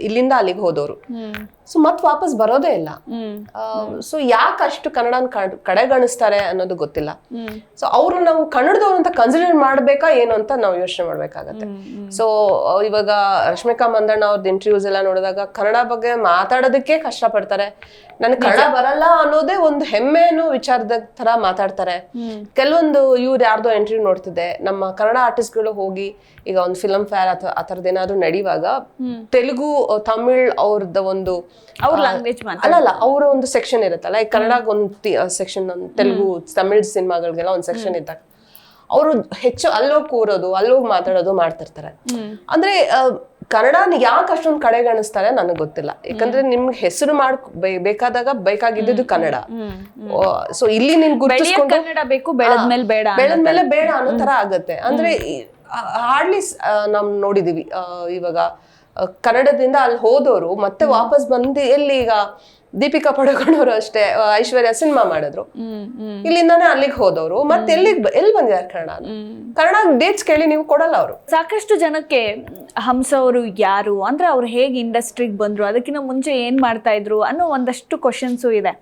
ಇಲ್ಲಿಂದ ಅಲ್ಲಿಗೆ ಹೋದವರು ಸೊ ಮತ್ ವಾಪಸ್ ಬರೋದೇ ಇಲ್ಲ. ಸೊ ಯಾಕೆ ಅಷ್ಟು ಕನ್ನಡನ ಕಡ್- ಕಡೆಗಣಿಸ್ತಾರೆ ಅನ್ನೋದು ಗೊತ್ತಿಲ್ಲ. ಸೊ ಅವರು ನಾವು ಕನ್ನಡದವ್ರು ಅಂತ ಕನ್ಸಿಡರ್ ಮಾಡ್ಬೇಕಾ ಏನು ಅಂತ ನಾವು ಯೋಚನೆ ಮಾಡ್ಬೇಕಾಗತ್ತೆ. ಸೊ ಇವಾಗ ರಶ್ಮಿಕಾ ಮಂದಣ್ಣ ಅವ್ರದ್ದು ಇಂಟರ್ವ್ಯೂಸ್ ಎಲ್ಲ ನೋಡಿದಾಗ ಕನ್ನಡ ಬಗ್ಗೆ ಮಾತಾಡೋದಕ್ಕೆ ಕಷ್ಟಪಡ್ತಾರೆ. ನನಗೆ ಕನ್ನಡ ಬರಲ್ಲ ಅನ್ನೋದೇ ಒಂದು ಹೆಮ್ಮೆಯನ್ನು ವಿಚಾರದ ತರ ಮಾತಾಡ್ತಾರೆ. ಕೆಲವೊಂದು ಇವ್ರು ಯಾರ್ದೋ ಇಂಟರ್ವ್ಯೂ ನೋಡ್ತಿದ್ದೆ. ನಮ್ಮ ಕನ್ನಡ ಆರ್ಟಿಸ್ಟ್ಗಳು ಹೋಗಿ ಈಗ ಒಂದು ಫಿಲಮ್ ಫೇರ್ ಅಥವಾ ಆ ಥರದ್ದು ಏನಾದ್ರು ನಡೆಯುವಾಗ ತೆಲುಗು ತಮಿಳ್ ಅವ್ರದ್ದು ಒಂದು ಅವ್ರ ಲ್ಯಾಂಗ್ವೇಜ್ ಅಲ್ಲ ಅಲ್ಲ ಅವರ ಒಂದು ಸೆಕ್ಷನ್ ಇರುತ್ತಲ್ಲ ಲೈಕ್ ಕನ್ನಡ ಒಂದು ಸೆಕ್ಷನ್ ತೆಲುಗು ತಮಿಳ್ ಸಿನಿಮಾಗಳಿಗೆಲ್ಲ ಒಂದು ಸೆಕ್ಷನ್ ಇದ್ದಾಗ. ಅವರು ಹೆಚ್ಚು ಅಲ್ಲೋಗಿ ಕೂರೋದು ಅಲ್ಲೋಗಿ ಮಾತಾಡೋದು ಮಾಡ್ತಿರ್ತಾರೆ. ಅಂದ್ರೆ ಕನ್ನಡ ಕನ್ನಡನ ಯಾಕೆ ಅಷ್ಟೊಂದು ಕಡೆಗಣಿಸ್ತಾರೆ ನನಗೆ ಗೊತ್ತಿಲ್ಲ. ಯಾಕಂದ್ರೆ ನಿಮ್ಗೆ ಹೆಸರು ಮಾಡ್ ಬೇಕಾದಾಗ ಬೇಕಾಗಿದ್ದು ಕನ್ನಡ. ಸೊ ಇಲ್ಲಿ ನೀನ್ ಬೆಳೆಯ ಗುರುತಿಸ್ಕೊಂಡು ಕನ್ನಡ ಬೇಕು ಬೆಳೆದ್ಮೇಲೆ ಬೇಡ ಬೆಳೆದ್ಮೇಲೆ ಬೇಡ ಅನ್ನೋ ತರ ಆಗತ್ತೆ. ಅಂದ್ರೆ ಹಾರ್ಡ್ಲಿ ನಾವು ನೋಡಿದೀವಿ. ಇವಾಗ ಕನ್ನಡದಿಂದ ಅಲ್ಲಿ ಹೋದವರು ಮತ್ತೆ ವಾಪಸ್ ಬಂದು ಎಲ್ಲಿ ಈಗ ದೀಪಿಕಾ ಪಡುಕೋಣವರು ಅಷ್ಟೇ ಐಶ್ವರ್ಯ ಸಿನಿಮಾ ಮಾಡಿದ್ರು. ಇಲ್ಲಿಂದಾನೇ ಅಲ್ಲಿಗೆ ಹೋದವರು. ಮತ್ತೆ ಎಲ್ಲಿಗೆ ಎಲ್ಲಿ ಬಂದಿದ್ದಾರೆ ಕನ್ನಡ ಕನ್ನಡ ಡೇಟ್ಸ್ ಕೇಳಿ ನೀವು ಕೊಡಲ್ಲ ಅವರು. ಸಾಕಷ್ಟು ಜನಕ್ಕೆ ಹಂಸ ಅವರು ಯಾರು? ಅಂದ್ರೆ ಅವ್ರು ಹೇಗೆ ಇಂಡಸ್ಟ್ರಿಗೆ ಬಂದ್ರು? ಅದಕ್ಕಿಂತ ಮುಂಚೆ ಏನ್ ಮಾಡ್ತಾ ಇದ್ರು ಅನ್ನೋ ಒಂದಷ್ಟು ಕ್ವಶನ್ಸು ಇದೆ.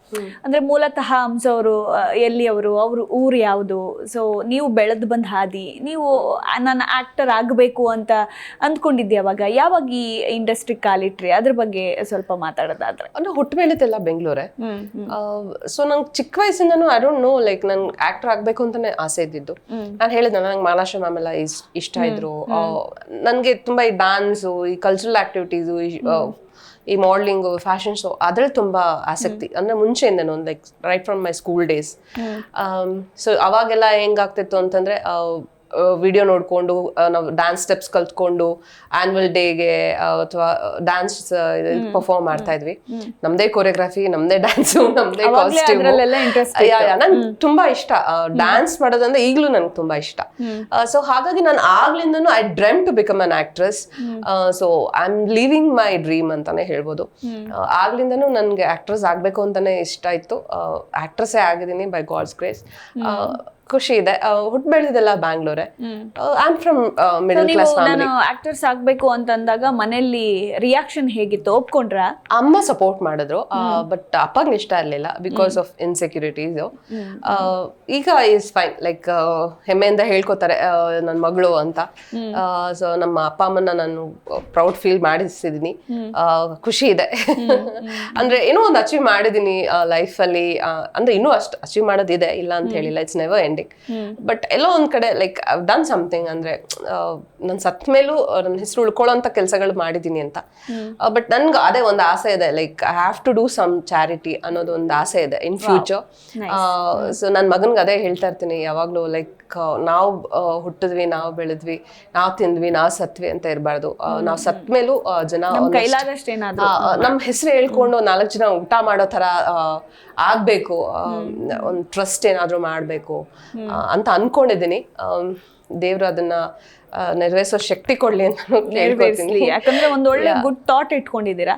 ಅಂದ್ರೆ ಮೂಲತಃ ಹಂಸ ಅವರು ಎಲ್ಲಿ ಅವರು ಅವ್ರ ಊರು ಯಾವುದು? ಸೊ ನೀವು ಬೆಳೆದು ಬಂದ ಹಾದಿ. ನೀವು ನಾನು ಆಕ್ಟರ್ ಆಗಬೇಕು ಅಂತ ಅಂದ್ಕೊಂಡಿದ್ದೆ ಅವಾಗ. ಯಾವಾಗ ಈ ಇಂಡಸ್ಟ್ರಿ ಕಾಲಿಟ್ರಿ? ಅದ್ರ ಬಗ್ಗೆ ಸ್ವಲ್ಪ ಮಾತಾಡೋದಾದ್ರೆ. ಅಂದ್ರೆ ಹುಟ್ಟು ಬೆಳಿತೆಲ್ಲ ಬೆಂಗಳೂರೇ. ಸೊ ನಂಗೆ ಚಿಕ್ಕ ವಯಸ್ಸಿಂದನೂ ಐ ಡೋಂಟ್ ನೋ ಲೈಕ್ ನನ್ ಆಕ್ಟರ್ ಆಗ್ಬೇಕು ಅಂತಾನೆ ಆಸೆ ಇದ್ದಿದ್ದು. ನಾನು ಹೇಳಿದ್ನ ನಂಗೆ ಮಾಲಾಶ್ರ ಮ್ಯಾಮ್ ಎಲ್ಲ ಇಷ್ಟ ಇದ್ರು. ನನಗೆ ತುಂಬಾ ಈ ಡ್ಯಾನ್ಸು ಈ ಕಲ್ಚರಲ್ ಆಕ್ಟಿವಿಟೀಸು ಈ ಮಾಡ್ಲಿಂಗು ಫ್ಯಾಷನ್ ಶೋ ಅದ್ರಲ್ಲಿ ತುಂಬಾ ಆಸಕ್ತಿ. ಅಂದ್ರೆ ಮುಂಚೆಯಿಂದನೂ like right from my school days so ಅವಾಗೆಲ್ಲ ಹೆಂಗಾಗ್ತಿತ್ತು ಅಂತಂದ್ರೆ ವಿಡಿಯೋ ನೋಡ್ಕೊಂಡು ನಾವು ಡ್ಯಾನ್ಸ್ ಸ್ಟೆಪ್ಸ್ ಕಲ್ತ್ಕೊಂಡು ಆನ್ಯುವಲ್ ಡೇಗೆ ಅಥವಾ ಡ್ಯಾನ್ಸ್ ಪರ್ಫಾರ್ಮ್ ಮಾಡ್ತಾ ಇದ್ವಿ. ನಮ್ದೇ ಕೊರಿಯೋಗ್ರಫಿ ನಮ್ದೇ ಡ್ಯಾನ್ಸು ನಮ್ದೇ ಕಾಸ್ಟ್ಯೂಮ್ ನಂಗೆ ತುಂಬಾ ಇಷ್ಟ. ಡ್ಯಾನ್ಸ್ ಮಾಡೋದಂದ್ರೆ ಈಗಲೂ ನನಗೆ ತುಂಬಾ ಇಷ್ಟ. ಸೊ ಹಾಗಾಗಿ ನಾನು ಆಗ್ಲಿಂದನೂ I dream to become an actress so I am living my dream ಅಂತಾನೆ ಹೇಳ್ಬೋದು. ಆಗ್ಲಿಂದನೂ ನನ್ಗೆ ಆಕ್ಟ್ರೆಸ್ ಆಗ್ಬೇಕು ಅಂತಾನೆ ಇಷ್ಟ ಇತ್ತು. ಆಕ್ಟ್ರೆಸ್ಸೇ ಆಗಿದ್ದೀನಿ ಬೈ ಗಾಡ್ಸ್ ಗ್ರೇಸ್ ಖುಷಿ ಇದೆ. ಹುಟ್ಟು ಬೆಳೆದಿಲ್ಲ ಬ್ಯಾಂಗ್ಳೂರೇ. I am from middle class ನಾನು ಆಕ್ಟರ್ಸ್ ಆಗ್ಬೇಕು ಅಂತಂದಾಗ ಮನೆಯಲ್ಲಿ ರಿಯಾಕ್ಷನ್ ಹೇಗಿತ್ತು? ಒಪ್ಕೊಂಡ್ರ? ಅಮ್ಮ ಸಪೋರ್ಟ್ ಮಾಡಿದ್ರು. ಬಟ್ ಅಪ್ಪಂಗೆ ಇಷ್ಟ ಇರಲಿಲ್ಲ ಬಿಕಾಸ್ ಆಫ್ ಇನ್ಸೆಕ್ಯೂರಿಟೀಸ್ ಈಗ ಇಸ್ ಫೈನ್ ಲೈಕ್ ಹೆಮ್ಮೆಯಿಂದ ಹೇಳ್ಕೊತಾರೆ ನನ್ನ ಮಗಳು ಅಂತ. ಸೊ ನಮ್ಮ ಅಪ್ಪ ಅಮ್ಮನ ನಾನು ಪ್ರೌಡ್ ಫೀಲ್ ಮಾಡಿಸಿದೀನಿ. ಖುಷಿ ಇದೆ. ಅಂದ್ರೆ ಏನೋ ಒಂದು ಅಚೀವ್ ಮಾಡಿದೀನಿ ಲೈಫ್ ಅಲ್ಲಿ. ಅಂದ್ರೆ ಇನ್ನೂ ಅಷ್ಟು ಅಚೀವ್ ಮಾಡೋದಿದೆ ಇಲ್ಲ ಅಂತ ಹೇಳಿಲ್ಲ. ಇಟ್ಸ್ ನೆವರ್ ಎಂಡಿಂಗ್ ಬಟ್ ಎಲ್ಲೋ ಒಂದ್ ಕಡೆ ಲೈಕ್ ಡನ್ ಸಮಥಿಂಗ್ ಅಂದ್ರೆ ನನ್ನ ಸತ್ ಮೇಲೂ ನನ್ನ ಹೆಸರು ಉಳ್ಕೊಳ್ಳೋಂಥ ಕೆಲಸಗಳು ಮಾಡಿದೀನಿ ಅಂತ. ಬಟ್ ನನ್ಗೆ ಅದೇ ಒಂದು ಆಸೆ ಇದೆ like I have to do some charity ಅನ್ನೋದು ಒಂದು ಆಸೆ ಇದೆ ಇನ್ ಫ್ಯೂಚರ್ ಸೊ ನನ್ನ ಮಗನ್ಗೆ ಅದೇ ಹೇಳ್ತಾ ಇರ್ತೀನಿ ಯಾವಾಗ್ಲೂ ಲೈಕ್ ನಾವು ಹುಟ್ಟಿದ್ವಿ ನಾವು ಬೆಳೆದ್ವಿ ನಾವು ತಿಂದ್ವಿ ನಾವು ಸತ್ವಿ ಅಂತ ಇರಬಾರ್ದು. ನಾವು ಸತ್ ಮೇಲೂ ಜನ ನಮ್ಮ ಹೆಸರು ಹೇಳ್ಕೊಂಡು ನಾಲ್ಕು ಜನ ಊಟ ಮಾಡೋ ತರ ಆಗ್ಬೇಕು. ಒಂದು ಟ್ರಸ್ಟ್ ಏನಾದ್ರೂ ಮಾಡ್ಬೇಕು. ಅಂತ ಅನ್ಕೊಂಡಿದ್ದೀನಿ. ದೇವ್ರು ಅದನ್ನ ನೆರವೇರಿಸೋ ಶಕ್ತಿ ಕೊಡ್ಲಿ ಅಂತ ನೆರವೇರಿಸಲಿ ಯಾಕಂದ್ರೆ ಒಂದು ಒಳ್ಳೆ ಗುಡ್ ಥಾಟ್ ಇಟ್ಕೊಂಡಿದ್ದೀರಾ.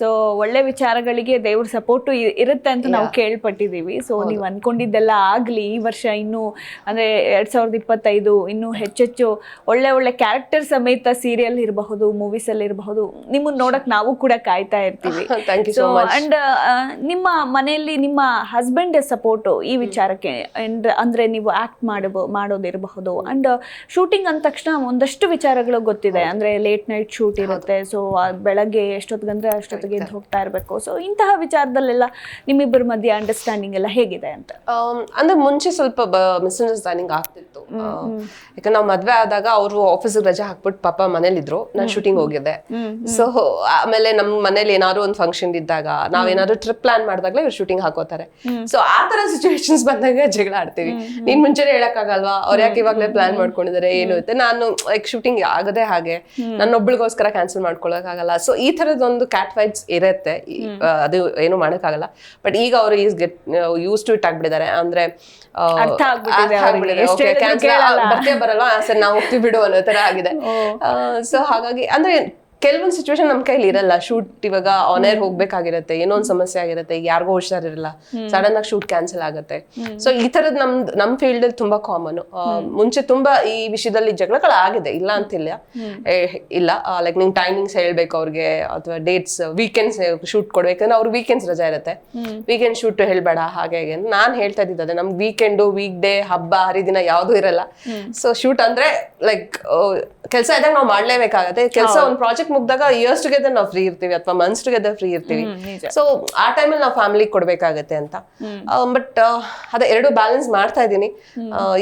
ಸೊ ಒಳ್ಳೆ ವಿಚಾರಗಳಿಗೆ ದೇವ್ರ ಸಪೋರ್ಟ್ ಇರುತ್ತೆ ಅಂತ ನಾವು ಕೇಳ್ಪಟ್ಟಿದೀವಿ ಸೊ ನೀವು ಅನ್ಕೊಂಡಿದ್ದೆಲ್ಲ ಆಗ್ಲಿ ಈ ವರ್ಷ ಇನ್ನು ಅಂದ್ರೆ ಎರಡ್ ಸಾವಿರದ ಇಪ್ಪತ್ತೈದು ಇನ್ನು ಹೆಚ್ಚೆಚ್ಚು ಒಳ್ಳೆ ಒಳ್ಳೆ ಕ್ಯಾರೆಕ್ಟರ್ ಸಮೇತ ಸೀರಿಯಲ್ ಇರಬಹುದು ಮೂವೀಸ್ ಅಲ್ಲಿ ಇರಬಹುದು ನಿಮ್ಮನ್ನ ನೋಡಕ್ ನಾವು ಕೂಡ ಕಾಯ್ತಾ ಇರ್ತೀವಿ. ಸೊ ಅಂಡ್ ನಿಮ್ಮ ಮನೆಯಲ್ಲಿ ನಿಮ್ಮ ಹಸ್ಬೆಂಡ್ ಸಪೋರ್ಟ್ ಈ ವಿಚಾರಕ್ಕೆ ಅಂಡ್ ಅಂದ್ರೆ ನೀವು ಆಕ್ಟ್ ಮಾಡಬೋ ಮಾಡೋದಿರಬಹುದು. ಅಂಡ್ ಶೂಟಿಂಗ್ ಅಂದ ತಕ್ಷಣ ಒಂದಷ್ಟು ವಿಚಾರಗಳು ಗೊತ್ತಿದೆ. ಅಂದ್ರೆ ಲೇಟ್ ನೈಟ್ ಶೂಟ್ ಇರುತ್ತೆ. ಸೊ ಬೆಳಗ್ಗೆ ಎಷ್ಟೊತ್ತಿಗಂದ್ರೆ ಅಷ್ಟೊತ್ತಿಗೆ ಎದ್ದು ಹೋಗ್ತಾ ಇರಬೇಕು. ಸೊ ಇಂತಹ ವಿಚಾರದಲ್ಲೆಲ್ಲ ನಿಮ್ಮಿಬ್ಬರ ಮಧ್ಯೆ ಅಂಡರ್ಸ್ಟ್ಯಾಂಡಿಂಗ್ ಎಲ್ಲ ಹೇಗಿದೆ ಅಂತ? ಅಂದ್ರೆ ಮುಂಚೆ ಸ್ವಲ್ಪ ಮಿಸ್ಅಂಡರ್ಸ್ಟ್ಯಾಂಡಿಂಗ್ ಆಗ್ತಿತ್ತು. ಯಾಕಂದ್ರೆ ನಾವು ಮದ್ವೆ ಆದಾಗ ಅವರು ಆಫೀಸ್ ರಜೆ ಹಾಕ್ಬಿಟ್ಟು ಪಾಪ ಮನೇಲಿದ್ರು. ನಾನು ಶೂಟಿಂಗ್ ಹೋಗಿದ್ದೆ. ಸೊ ಆಮೇಲೆ ನಮ್ಮ ಮನೇಲಿ ಏನಾದ್ರು ಒಂದು ಫಂಕ್ಷನ್ ಇದ್ದಾಗ ನಾವೇನಾದ್ರು ಟ್ರಿಪ್ ಪ್ಲಾನ್ ಮಾಡಿದಾಗಲೇ ಇವ್ರು ಶೂಟಿಂಗ್ ಹಾಕೋತಾರೆ. ಸೊ ಆ ತರ ಸಿಚುವೇಶನ್ಸ್ ಬಂದಾಗ ಜಗಳ ಆಡ್ತೀವಿ. ನೀನ್ ಮುಂಚೆನೆ ಹೇಳಕ್ಕಾಗಲ್ವಾ? ಅವ್ರು ಯಾಕೆ ಇವಾಗಲೇ ಪ್ಲಾನ್ ಮಾಡ್ಕೊಂಡಿದ್ದಾರೆ ಏನು ಅಂತ ನಾನು ಲೈಕ್ ಶೂಟಿಂಗ್ ಆಗದೆ ಹಾಗೆ ನನ್ನೊಬ್ಳಿಗೋಸ್ಕರ ಕ್ಯಾನ್ಸಲ್ ಮಾಡ್ಕೊಳಕ್ಕಾಗಲ್ಲ ಸೊ ಈ ತರದೊಂದು ಕ್ಯಾಟ್ ವೈಟ್ಸ್ ಇರುತ್ತೆ. ಅದು ಏನು ಮಾಡೋಕ್ಕಾಗಲ್ಲ. ಬಟ್ ಈಗ ಅವರು is get used to it ಆಗ್ಬಿಟ್ಟಿದ್ದಾರೆ. ಅಂದ್ರೆ. ಬರಲ್ಲ ಸರ್ ನಾವು ಹೋಗ್ತೀವಿ ಬಿಡು ಅನ್ನೋ ತರ ಆಗಿದೆ. ಸೊ ಹಾಗಾಗಿ ಅಂದ್ರೆ ಕೆಲವೊಂದು ಸಿಚುವೇಶನ್ ನಮ್ ಕೈಲಿ ಇರಲ್ಲ. ಶೂಟ್ ಇವಾಗ ಆನ್ ಏರ್ ಹೋಗ್ಬೇಕಾಗಿರತ್ತೆ. ಏನೋ ಒಂದು ಸಮಸ್ಯೆ ಆಗಿರುತ್ತೆ. ಈಗ ಯಾರಿಗೋ ಹುಷಾರಿರಲ್ಲ. ಸಡನ್ ಆಗಿ ಶೂಟ್ ಕ್ಯಾನ್ಸಲ್ ಆಗುತ್ತೆ. ಸೊ ಈ ತರದ್ ನಮ್ ನಮ್ ಫೀಲ್ಡ್ ಅಲ್ಲಿ ತುಂಬಾ ಕಾಮನ್ ಮುಂಚೆ ತುಂಬಾ ಈ ವಿಷಯದಲ್ಲಿ ಜಗಳಗಳು ಆಗಿದೆ ಇಲ್ಲ ಅಂತಿಲ್ಲ. ಇಲ್ಲ. ಲೈಕ್ ನಿಂಗೆ ಟೈಮಿಂಗ್ಸ್ ಹೇಳ್ಬೇಕು ಅವ್ರಿಗೆ ಅಥವಾ ಡೇಟ್ಸ್ ವೀಕೆಂಡ್ಸ್ ಶೂಟ್ ಕೊಡ್ಬೇಕಂದ್ರೆ ಅವ್ರಿಗೆ ವೀಕೆಂಡ್ಸ್ ರಜಾ ಇರುತ್ತೆ. ವೀಕೆಂಡ್ ಶೂಟ್ ಹೇಳ್ಬೇಡ ಹಾಗೆ ಹಾಗೆ ನಾನ್ ಹೇಳ್ತಾ ಇದ್ದಿದ್ದೆ ನಮ್ ನಮ್ಗೆ ವೀಕೆಂಡು ವೀಕ್ ಡೇ ಹಬ್ಬ ಹರಿದಿನ ಯಾವುದು ಇರಲ್ಲ. ಸೊ ಶೂಟ್ ಅಂದ್ರೆ ಲೈಕ್ ಕೆಲಸ ಇದ್ದಾಗ ನಾವು ಮಾಡ್ಲೇಬೇಕಾಗತ್ತೆ. ಕೆಲಸ ಒಂದು ಪ್ರಾಜೆಕ್ಟ್ ಮುಗ್ದಾಗ ಇಯರ್ಸ್ ಟುಗೆದರ್ ನಾವು ಫ್ರೀ ಇರ್ತೀವಿ ಅಥವಾ ಮಂತ್ಸ್ ಟುಗೆದರ್ ಫ್ರೀ ಇರ್ತೀವಿ. ಸೊ ಆ ಟೈಮಲ್ಲಿ ನಾವು ಫ್ಯಾಮಿಲಿ ಕೊಡ್ಬೇಕಾಗತ್ತೆ ಅಂತ. ಬಟ್ ಅದೇ ಎರಡು ಬ್ಯಾಲೆನ್ಸ್ ಮಾಡ್ತಾ ಇದ್ದೀನಿ.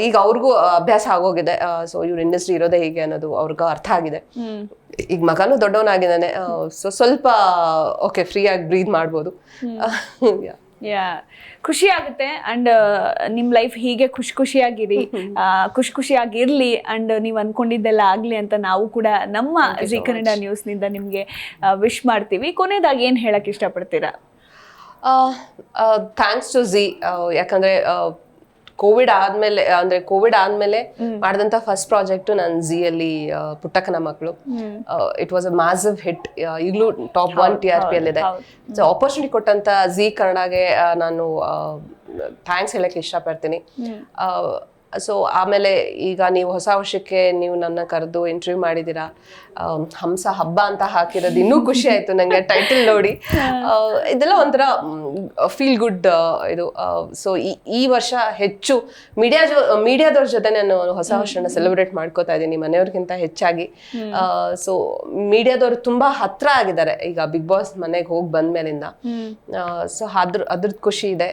ಈಗ ಅವ್ರಿಗೂ ಅಭ್ಯಾಸ ಆಗೋಗಿದೆ. ಸೊ ಇವ್ರ ಇಂಡಸ್ಟ್ರಿ ಇರೋದೇ ಹೀಗೆ ಅನ್ನೋದು ಅವ್ರಿಗೂ ಅರ್ಥ ಆಗಿದೆ. ಈಗ ಮಗನೂ ದೊಡ್ಡವನಾಗಿದ್ದಾನೆ. ಸೊ ಸ್ವಲ್ಪ ಓಕೆ ಫ್ರೀ ಆಗಿ ಬ್ರೀದ್ ಮಾಡ್ಬೋದು. ಯಾ ಖುಷಿ ಆಗುತ್ತೆ ಅಂಡ್ ನಿಮ್ ಲೈಫ್ ಹೀಗೆ ಖುಷಿ ಖುಷಿಯಾಗಿರಿ. ಖುಷಿ ಖುಷಿಯಾಗಿರ್ಲಿ ಅಂಡ್ ನೀವು ಅನ್ಕೊಂಡಿದ್ದೆಲ್ಲ ಆಗ್ಲಿ ಅಂತ ನಾವು ಕೂಡ ನಮ್ಮ ಜಿ ಕನ್ನಡ ನ್ಯೂಸ್ನಿಂದ ನಿಮ್ಗೆ ವಿಶ್ ಮಾಡ್ತೀವಿ. ಕೊನೆಯದಾಗಿ ಏನ್ ಹೇಳಕ್ ಇಷ್ಟಪಡ್ತೀರಾ? ಥ್ಯಾಂಕ್ಸ್ ಟು ಝಿ ಯಾಕಂದ್ರೆ ಕೋವಿಡ್ ಆದ್ಮೇಲೆ ಅಂದ್ರೆ ಕೋವಿಡ್ ಆದ್ಮೇಲೆ ಮಾಡಿದಂತ ಫಸ್ಟ್ ಪ್ರಾಜೆಕ್ಟ್ ನಾನು ಜಿ ಅಲ್ಲಿ Puttakkana Makkalu it was a massive hit ಈಗಲೂ top one T R P ಅಲ್ಲಿದೆ. ಸೊ ಆಪರ್ಚುನಿಟಿ ಕೊಟ್ಟಂತ ಝಿ ಕನ್ನಡಗೆ ನಾನು ಥ್ಯಾಂಕ್ಸ್ ಹೇಳಕ್ಕೆ ಇಷ್ಟಪಡ್ತೀನಿ. ಸೊ ಆಮೇಲೆ ಈಗ ನೀವು ಹೊಸ ವರ್ಷಕ್ಕೆ ನೀವು ನನ್ನ ಕರೆದು ಇಂಟರ್ವ್ಯೂ ಮಾಡಿದ್ದೀರಾ. ಹಂಸ ಹಬ್ಬ ಅಂತ ಹಾಕಿರೋದು ಇನ್ನೂ ಖುಷಿ ಆಯ್ತು ನನಗೆ ಟೈಟಲ್ ನೋಡಿ. ಆ, ಇದೆಲ್ಲ ಒಂಥರ ಫೀಲ್ ಗುಡ್ ಇದು ಸೊ ಈ ವರ್ಷ ಹೆಚ್ಚು ಮೀಡಿಯಾ ಜೊ ಮೀಡಿಯಾದವ್ರ ಜೊತೆ ನಾನು ಹೊಸ ವರ್ಷನ ಸೆಲೆಬ್ರೇಟ್ ಮಾಡ್ಕೋತಾ ಇದ್ದೀನಿ ಮನೆಯವ್ರಿಗಿಂತ ಹೆಚ್ಚಾಗಿ. ಸೊ ಮೀಡಿಯಾದವರು ತುಂಬಾ ಹತ್ರ ಆಗಿದ್ದಾರೆ. ಈಗ ಬಿಗ್ ಬಾಸ್ ಮನೆಗೆ ಹೋಗಿ ಬಂದ್ಮೇಲಿಂದ. ಸೊ ಅದ್ರ ಅದ್ರದ್ದು ಖುಷಿ ಇದೆ.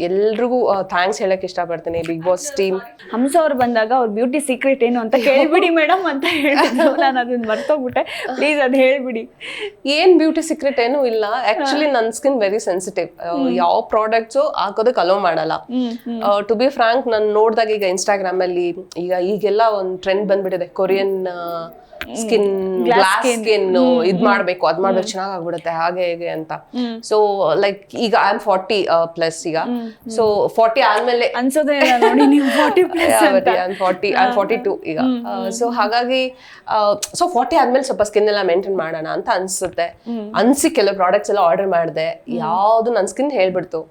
ಎಲ್ರಿಗೂ ಥ್ಯಾಂಕ್ಸ್ ಹೇಳಕ್ಕೆ ಇಷ್ಟಪಡ್ತೀನಿ. ಬಿಗ್ ಬಾಸ್ ಟೀಮ್ ಹಂಸ ಅವ್ರು ಬಂದಾಗ ಅವ್ರ ಬ್ಯೂಟಿ ಸೀಕ್ರೆಟ್ ಏನು ಅಂತ ಕೇಳ್ಬಿಡಿ ಮೇಡಮ್ ಅಂತ ಹೇಳಿದ್ರು ನಾನು ಅದನ್ನ ಮರ್ತೋಗ್ಬಿಟ್ಟೆ. ಪ್ಲೀಸ್ ಅದ್ ಹೇಳ್ಬಿಡಿ. ಏನ್ ಬ್ಯೂಟಿ ಸೀಕ್ರೆಟ್ ಏನು ಇಲ್ಲ. ಆಕ್ಚುಲಿ ನನ್ ಸ್ಕಿನ್ ವೆರಿ ಸೆನ್ಸಿಟಿವ್ ಯಾವ ಪ್ರಾಡಕ್ಟ್ಸ್ ಹಾಕೋದಕ್ಕೆ ಅಲೋ ಮಾಡಲ್ಲ. ಟು ಬಿ ಫ್ರಾಂಕ್ ನಾನು ನೋಡಿದಾಗ ಈಗ ಇನ್ಸ್ಟಾಗ್ರಾಮಲ್ಲಿ ಈಗ ಈಗೆಲ್ಲ ಒಂದು ಟ್ರೆಂಡ್ ಬಂದ್ಬಿಟ್ಟಿದೆ. ಕೊರಿಯನ್ ಸ್ಕಿನ್ ಗ್ಲಾಸ್ ಸ್ಕಿನ್ ಇದ್ ಮಾಡ್ಬೇಕು. ಅದ್ ಮಾಡ್ಬೇಕು. ಚೆನ್ನಾಗ್ ಆಗ್ಬಿಡುತ್ತೆ ಹಾಗೆ ಹೇಗೆ ಅಂತ. ಸೊ ಲೈಕ್ ಈಗ ಐ ಆಮ್ ಫಾರ್ಟಿ ಪ್ಲಸ್ ಈಗ. ಸೊ ಫಾರ್ಟಿ ಆದ್ಮೇಲೆ ಅನ್ಸೋದೇ ಫಾರ್ಟಿ ಫಾರ್ಟಿ ಟು ಈಗ. ಸೊ ಹಾಗಾಗಿ ಸೊ ಫಾರ್ಟಿ ಆದ್ಮೇಲೆ ಸ್ವಲ್ಪ ಸ್ಕಿನ್ ಎಲ್ಲ ಮೇಂಟೈನ್ ಮಾಡೋಣ ಅಂತ ಅನ್ಸುತ್ತೆ. ಅನ್ಸಿ ಕೆಲವು ಪ್ರಾಡಕ್ಟ್ಸ್ ಎಲ್ಲ ಆರ್ಡರ್ ಮಾಡಿದೆ. ಯಾವ್ದು ನನ್ ಸ್ಕಿನ್ ಹೇಳ್ಬಿಡ್ತು.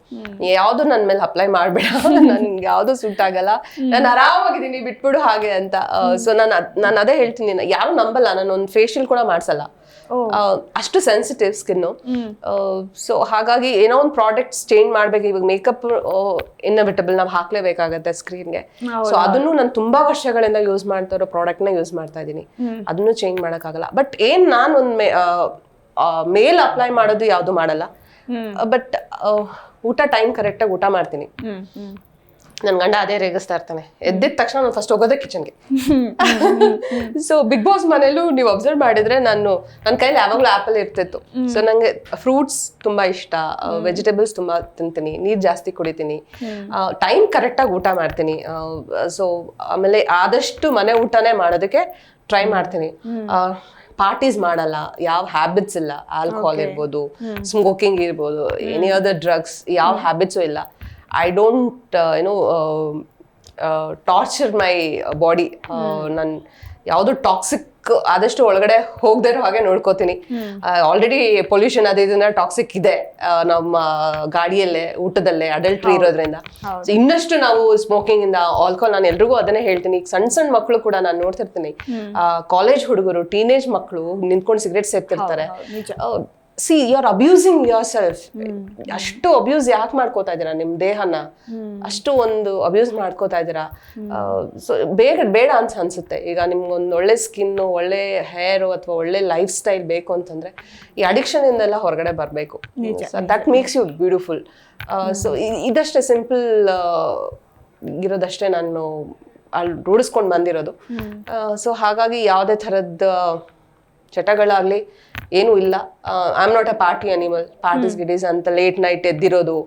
ಯಾವ್ದು ನನ್ ಮೇಲೆ ಅಪ್ಲೈ ಮಾಡ್ಬೇಡ. ನನ್ಗೆ ಯಾವ್ದು ಸೂಟ್ ಆಗಲ್ಲ. ನಾನು ಆರಾಮಾಗಿದ್ದೀನಿ ಬಿಟ್ಬಿಡು ಹಾಗೆ ಅಂತ. ಸೊ ನಾನು ನಾನು ಅದೇ ಹೇಳ್ತೀನಿ. ಯಾರು ನಂಬಲ್ಲ ನಾನು ಒಂದು ಫೇಶಿಯಲ್ ಕೂಡ ಮಾಡ್ಸಲ್ಲ. ಅಷ್ಟು ಸೆನ್ಸಿಟಿವ್ ಸ್ಕಿನ್ನು ಸೊ ಹಾಗಾಗಿ ಏನೋ ಒಂದು ಪ್ರಾಡಕ್ಟ್ಸ್ ಚೇಂಜ್ ಮಾಡ್ಬೇಕು ಇವಾಗ ಮೇಕಪ್ ಇನ್ನವಿಟಬಲ್ ನಾವು ಹಾಕ್ಲೇಬೇಕಾಗತ್ತೆ ಸ್ಕ್ರೀನ್ಗೆ ಸೊ ಅದನ್ನು ನಾನು ತುಂಬಾ ವರ್ಷಗಳಿಂದ ಯೂಸ್ ಮಾಡ್ತಾ ಇರೋ ಪ್ರಾಡಕ್ಟ್ನ ಯೂಸ್ ಮಾಡ್ತಾ ಇದ್ದೀನಿ. ಅದನ್ನು ಚೇಂಜ್ ಮಾಡೋಕ್ಕಾಗಲ್ಲ. ಬಟ್ ಏನ್ ನಾನು ಒಂದು ಮೇಲ್ ಅಪ್ಲೈ ಮಾಡೋದು ಯಾವುದು ಮಾಡಲ್ಲ. ಬಟ್ ಊಟ ಟೈಮ್ ಕರೆಕ್ಟಾಗಿ ಊಟ ಮಾಡ್ತೀನಿ. ಹ್ಮ್ ಹ್ಮ್ ನನ್ ಗಂಡ ಅದೇ ರೇಗಿಸ್ತಾ ಇರ್ತಾನೆ. ಎದ್ದಿದ ತಕ್ಷಣ ನಾನು ಫಸ್ಟ್ ಹೋಗೋದೇ ಕಿಚನ್ಗೆ ಸೊ ಬಿಗ್ ಬಾಸ್ ಮನೇಲೂ ನೀವು ಅಬ್ಸರ್ವ್ ಮಾಡಿದ್ರೆ ನಾನು ನನ್ನ ಕೈಯಲ್ಲಿ ಯಾವಾಗಲೂ ಆಪಲ್ ಇರ್ತಿತ್ತು. ಸೊ ನಂಗೆ ಫ್ರೂಟ್ಸ್ ತುಂಬಾ ಇಷ್ಟ ವೆಜಿಟೇಬಲ್ಸ್ ತುಂಬಾ ತಿಂತೀನಿ ನೀರು ಜಾಸ್ತಿ ಕುಡಿತೀನಿ. ಟೈಮ್ ಕರೆಕ್ಟಾಗಿ ಊಟ ಮಾಡ್ತೀನಿ. ಸೊ ಆಮೇಲೆ ಆದಷ್ಟು ಮನೆ ಊಟನೇ ಮಾಡೋದಕ್ಕೆ ಟ್ರೈ ಮಾಡ್ತೀನಿ. ಪಾರ್ಟೀಸ್ ಮಾಡಲ್ಲ ಯಾವ ಹ್ಯಾಬಿಟ್ಸ್ ಇಲ್ಲ. ಆಲ್ಕೋಹಾಲ್ ಇರ್ಬೋದು ಸ್ಮೋಕಿಂಗ್ ಇರ್ಬೋದು ಎನಿ ಅದರ್ ಡ್ರಗ್ಸ್ ಯಾವ ಹ್ಯಾಬಿಟ್ಸು ಇಲ್ಲ. ಐ ಡೋಂಟ್ ಏನೋ ಟಾರ್ಚರ್ ಮೈ ಬಾಡಿ ನಾನು ಯಾವುದು ಟಾಕ್ಸಿಕ್ ಆದಷ್ಟು ಒಳಗಡೆ ಹೋಗದೆ ಇರೋ ಹಾಗೆ ನೋಡ್ಕೋತೀನಿ. ಆಲ್ರೆಡಿ ಪೊಲ್ಯೂಷನ್ ಅದು ಇದನ್ನ ಟಾಕ್ಸಿಕ್ ಇದೆ ನಮ್ಮ ಗಾಡಿಯಲ್ಲೇ ಊಟದಲ್ಲೇ ಅಡಲ್ಟ್ರಿ ಇರೋದ್ರಿಂದ. ಇನ್ನಷ್ಟು ನಾವು ಸ್ಮೋಕಿಂಗ್ ಇಂದ ಆಲ್ಕೋಹಾಲ್ ನಾನು ಎಲ್ರಿಗೂ ಅದನ್ನೇ ಹೇಳ್ತೀನಿ. ಈಗ ಸಣ್ಣ ಸಣ್ಣ ಮಕ್ಕಳು ಕೂಡ ನಾನು ನೋಡ್ತಿರ್ತೀನಿ. ಕಾಲೇಜ್ ಹುಡುಗರು ಟೀನೇಜ್ ಮಕ್ಕಳು ನಿಂತ್ಕೊಂಡು cigarette ಸೇರ್ತಿರ್ತಾರೆ see you are abusing yourself ಅಷ್ಟು ಅಬ್ಯೂಸ್ ಯಾಕೆ ಮಾಡ್ಕೋತಾ ಇದ್ದೀರಾ ನಿಮ್ ದೇಹನ? ಅಷ್ಟು ಒಂದು ಅಬ್ಯೂಸ್ ಮಾಡ್ಕೋತಾ ಇದ್ದೀರಾ? ಸೊ ಬೇಗ ಬೇಡ ಅಂತ ಅನ್ಸುತ್ತೆ. ಈಗ ನಿಮ್ಗೆ ಒಂದು ಒಳ್ಳೆ ಸ್ಕಿನ್ ಒಳ್ಳೆ ಹೇರ್ ಅಥವಾ ಒಳ್ಳೆ ಲೈಫ್ ಸ್ಟೈಲ್ ಬೇಕು ಅಂತಂದ್ರೆ ಈ ಅಡಿಕ್ಷನ್ ಇಂದೆಲ್ಲ ಹೊರಗಡೆ ಬರಬೇಕು. That makes you beautiful so ಇದಷ್ಟೇ simple ಇರೋದಷ್ಟೇ ನಾನು ಅಲ್ಲಿ ರೂಢಿಸ್ಕೊಂಡು ಬಂದಿರೋದು. ಸೊ ಹಾಗಾಗಿ ಯಾವುದೇ ಥರದ ಚಟಗಳಾಗ್ಲಿ ಏನೂ ಇಲ್ಲ. I am not a party animal parties ಗಿಡೀಸ್ ಅಂತ ಲೇಟ್ ನೈಟ್ ಎದ್ದಿರೋದು.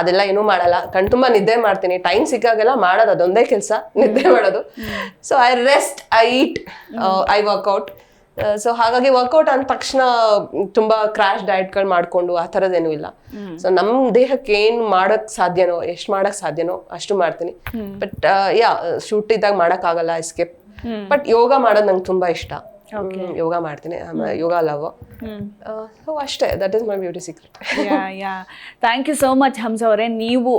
ಅದೆಲ್ಲ ಏನೂ ಮಾಡಲ್ಲ. ಕಣ್ ತುಂಬಾ ನಿದ್ದೆ ಮಾಡ್ತೀನಿ. ಟೈಮ್ ಸಿಕ್ಕಾಗೆಲ್ಲ ಮಾಡೋದು ಅದೊಂದೇ ಕೆಲಸ. ನಿದ್ದೆ ಮಾಡೋದು. So I rest I eat I workout so ಹಾಗಾಗಿ ವರ್ಕೌಟ್ ಅಂದ ತಕ್ಷಣ ತುಂಬಾ ಕ್ರಾಶ್ ಡಯಟ್ಗಳು ಮಾಡ್ಕೊಂಡು ಆ ಥರದ್ದೇನೂ ಇಲ್ಲ. ಸೊ ನಮ್ಮ ದೇಹಕ್ಕೆ ಏನು ಮಾಡಕ್ ಸಾಧ್ಯನೋ ಎಷ್ಟು ಮಾಡಕ್ ಸಾಧ್ಯನೋ ಅಷ್ಟು ಮಾಡ್ತೀನಿ. ಬಟ್ ಯಾ ಶೂಟ್ ಇದ್ದಾಗ ಮಾಡಕ್ ಆಗಲ್ಲ ಸ್ಕಿಪ್ ಬಟ್ ಯೋಗ ಮಾಡೋದು ನಂಗೆ ತುಂಬಾ ಇಷ್ಟ. ಯೋಗ ಮಾಡ್ತೀನಿ. ಆಮೇಲೆ ಯೋಗ ಲವ್. ಹ್ಮ್. ಸೊ ಅಷ್ಟೇ that is my beauty secret yeah thank you so much Hamsa ಅವರೇ. ನೀವು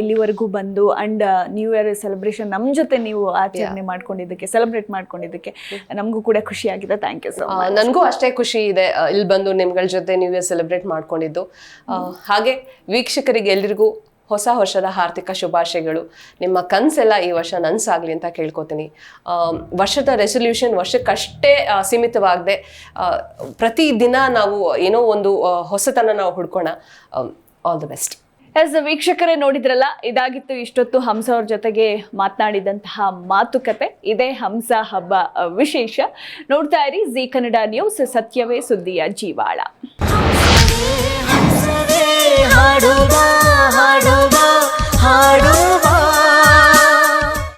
ಇಲ್ಲಿವರೆಗೂ ಬಂದು ಅಂಡ್ ನ್ಯೂ ಇಯರ್ ಸೆಲೆಬ್ರೇಷನ್ ನಮ್ಮ ಜೊತೆ ನೀವು ಆಚರಣೆ ಮಾಡ್ಕೊಂಡಿದ್ದಕ್ಕೆ ಸೆಲೆಬ್ರೇಟ್ ಮಾಡ್ಕೊಂಡಿದ್ದಕ್ಕೆ ನಮಗೂ ಕೂಡ ಖುಷಿಯಾಗಿದೆ ಥ್ಯಾಂಕ್ ಯು ಸೊ ಮಚ್ ನನಗೂ ಅಷ್ಟೇ ಖುಷಿ ಇದೆ ಇಲ್ಲಿ ಬಂದು ನಿಮ್ಗಳ ಜೊತೆ ನ್ಯೂ ಇಯರ್ ಸೆಲೆಬ್ರೇಟ್ ಮಾಡ್ಕೊಂಡಿದ್ದು. ಹಾಗೆ ವೀಕ್ಷಕರಿಗೆ ಎಲ್ರಿಗೂ ಹೊಸ ವರ್ಷದ ಆರ್ಥಿಕ ಶುಭಾಶಯಗಳು. ನಿಮ್ಮ ಕನಸೆಲ್ಲ ಈ ವರ್ಷ ನನ್ಸಾಗ್ಲಿ ಅಂತ ಕೇಳ್ಕೊತೀನಿ. ವರ್ಷದ ರೆಸೊಲ್ಯೂಷನ್ ವರ್ಷಕ್ಕಷ್ಟೇ ಸೀಮಿತವಾಗದೆ ಪ್ರತಿ ದಿನ ನಾವು ಏನೋ ಒಂದು ಹೊಸತನ ನಾವು ಹುಡ್ಕೋಣ. ಆಲ್ ದ ಬೆಸ್ಟ್ ಎಸ್ ವೀಕ್ಷಕರೇ ನೋಡಿದ್ರಲ್ಲ, ಇದಾಗಿತ್ತು ಇಷ್ಟೊತ್ತು ಹಂಸ ಅವ್ರ ಜೊತೆಗೆ ಮಾತನಾಡಿದಂತಹ ಮಾತುಕತೆ. ಇದೇ ಹಂಸ ಹಬ್ಬ ವಿಶೇಷ. ನೋಡ್ತಾ ಇರಿ ಜಿ ಕನ್ನಡ ನ್ಯೂಸ್ ಸತ್ಯವೇ ಸುದ್ದಿಯ ಜೀವಾಳ. ಹಾಡುವ ಹಾಡುವ ಹಾಡುವ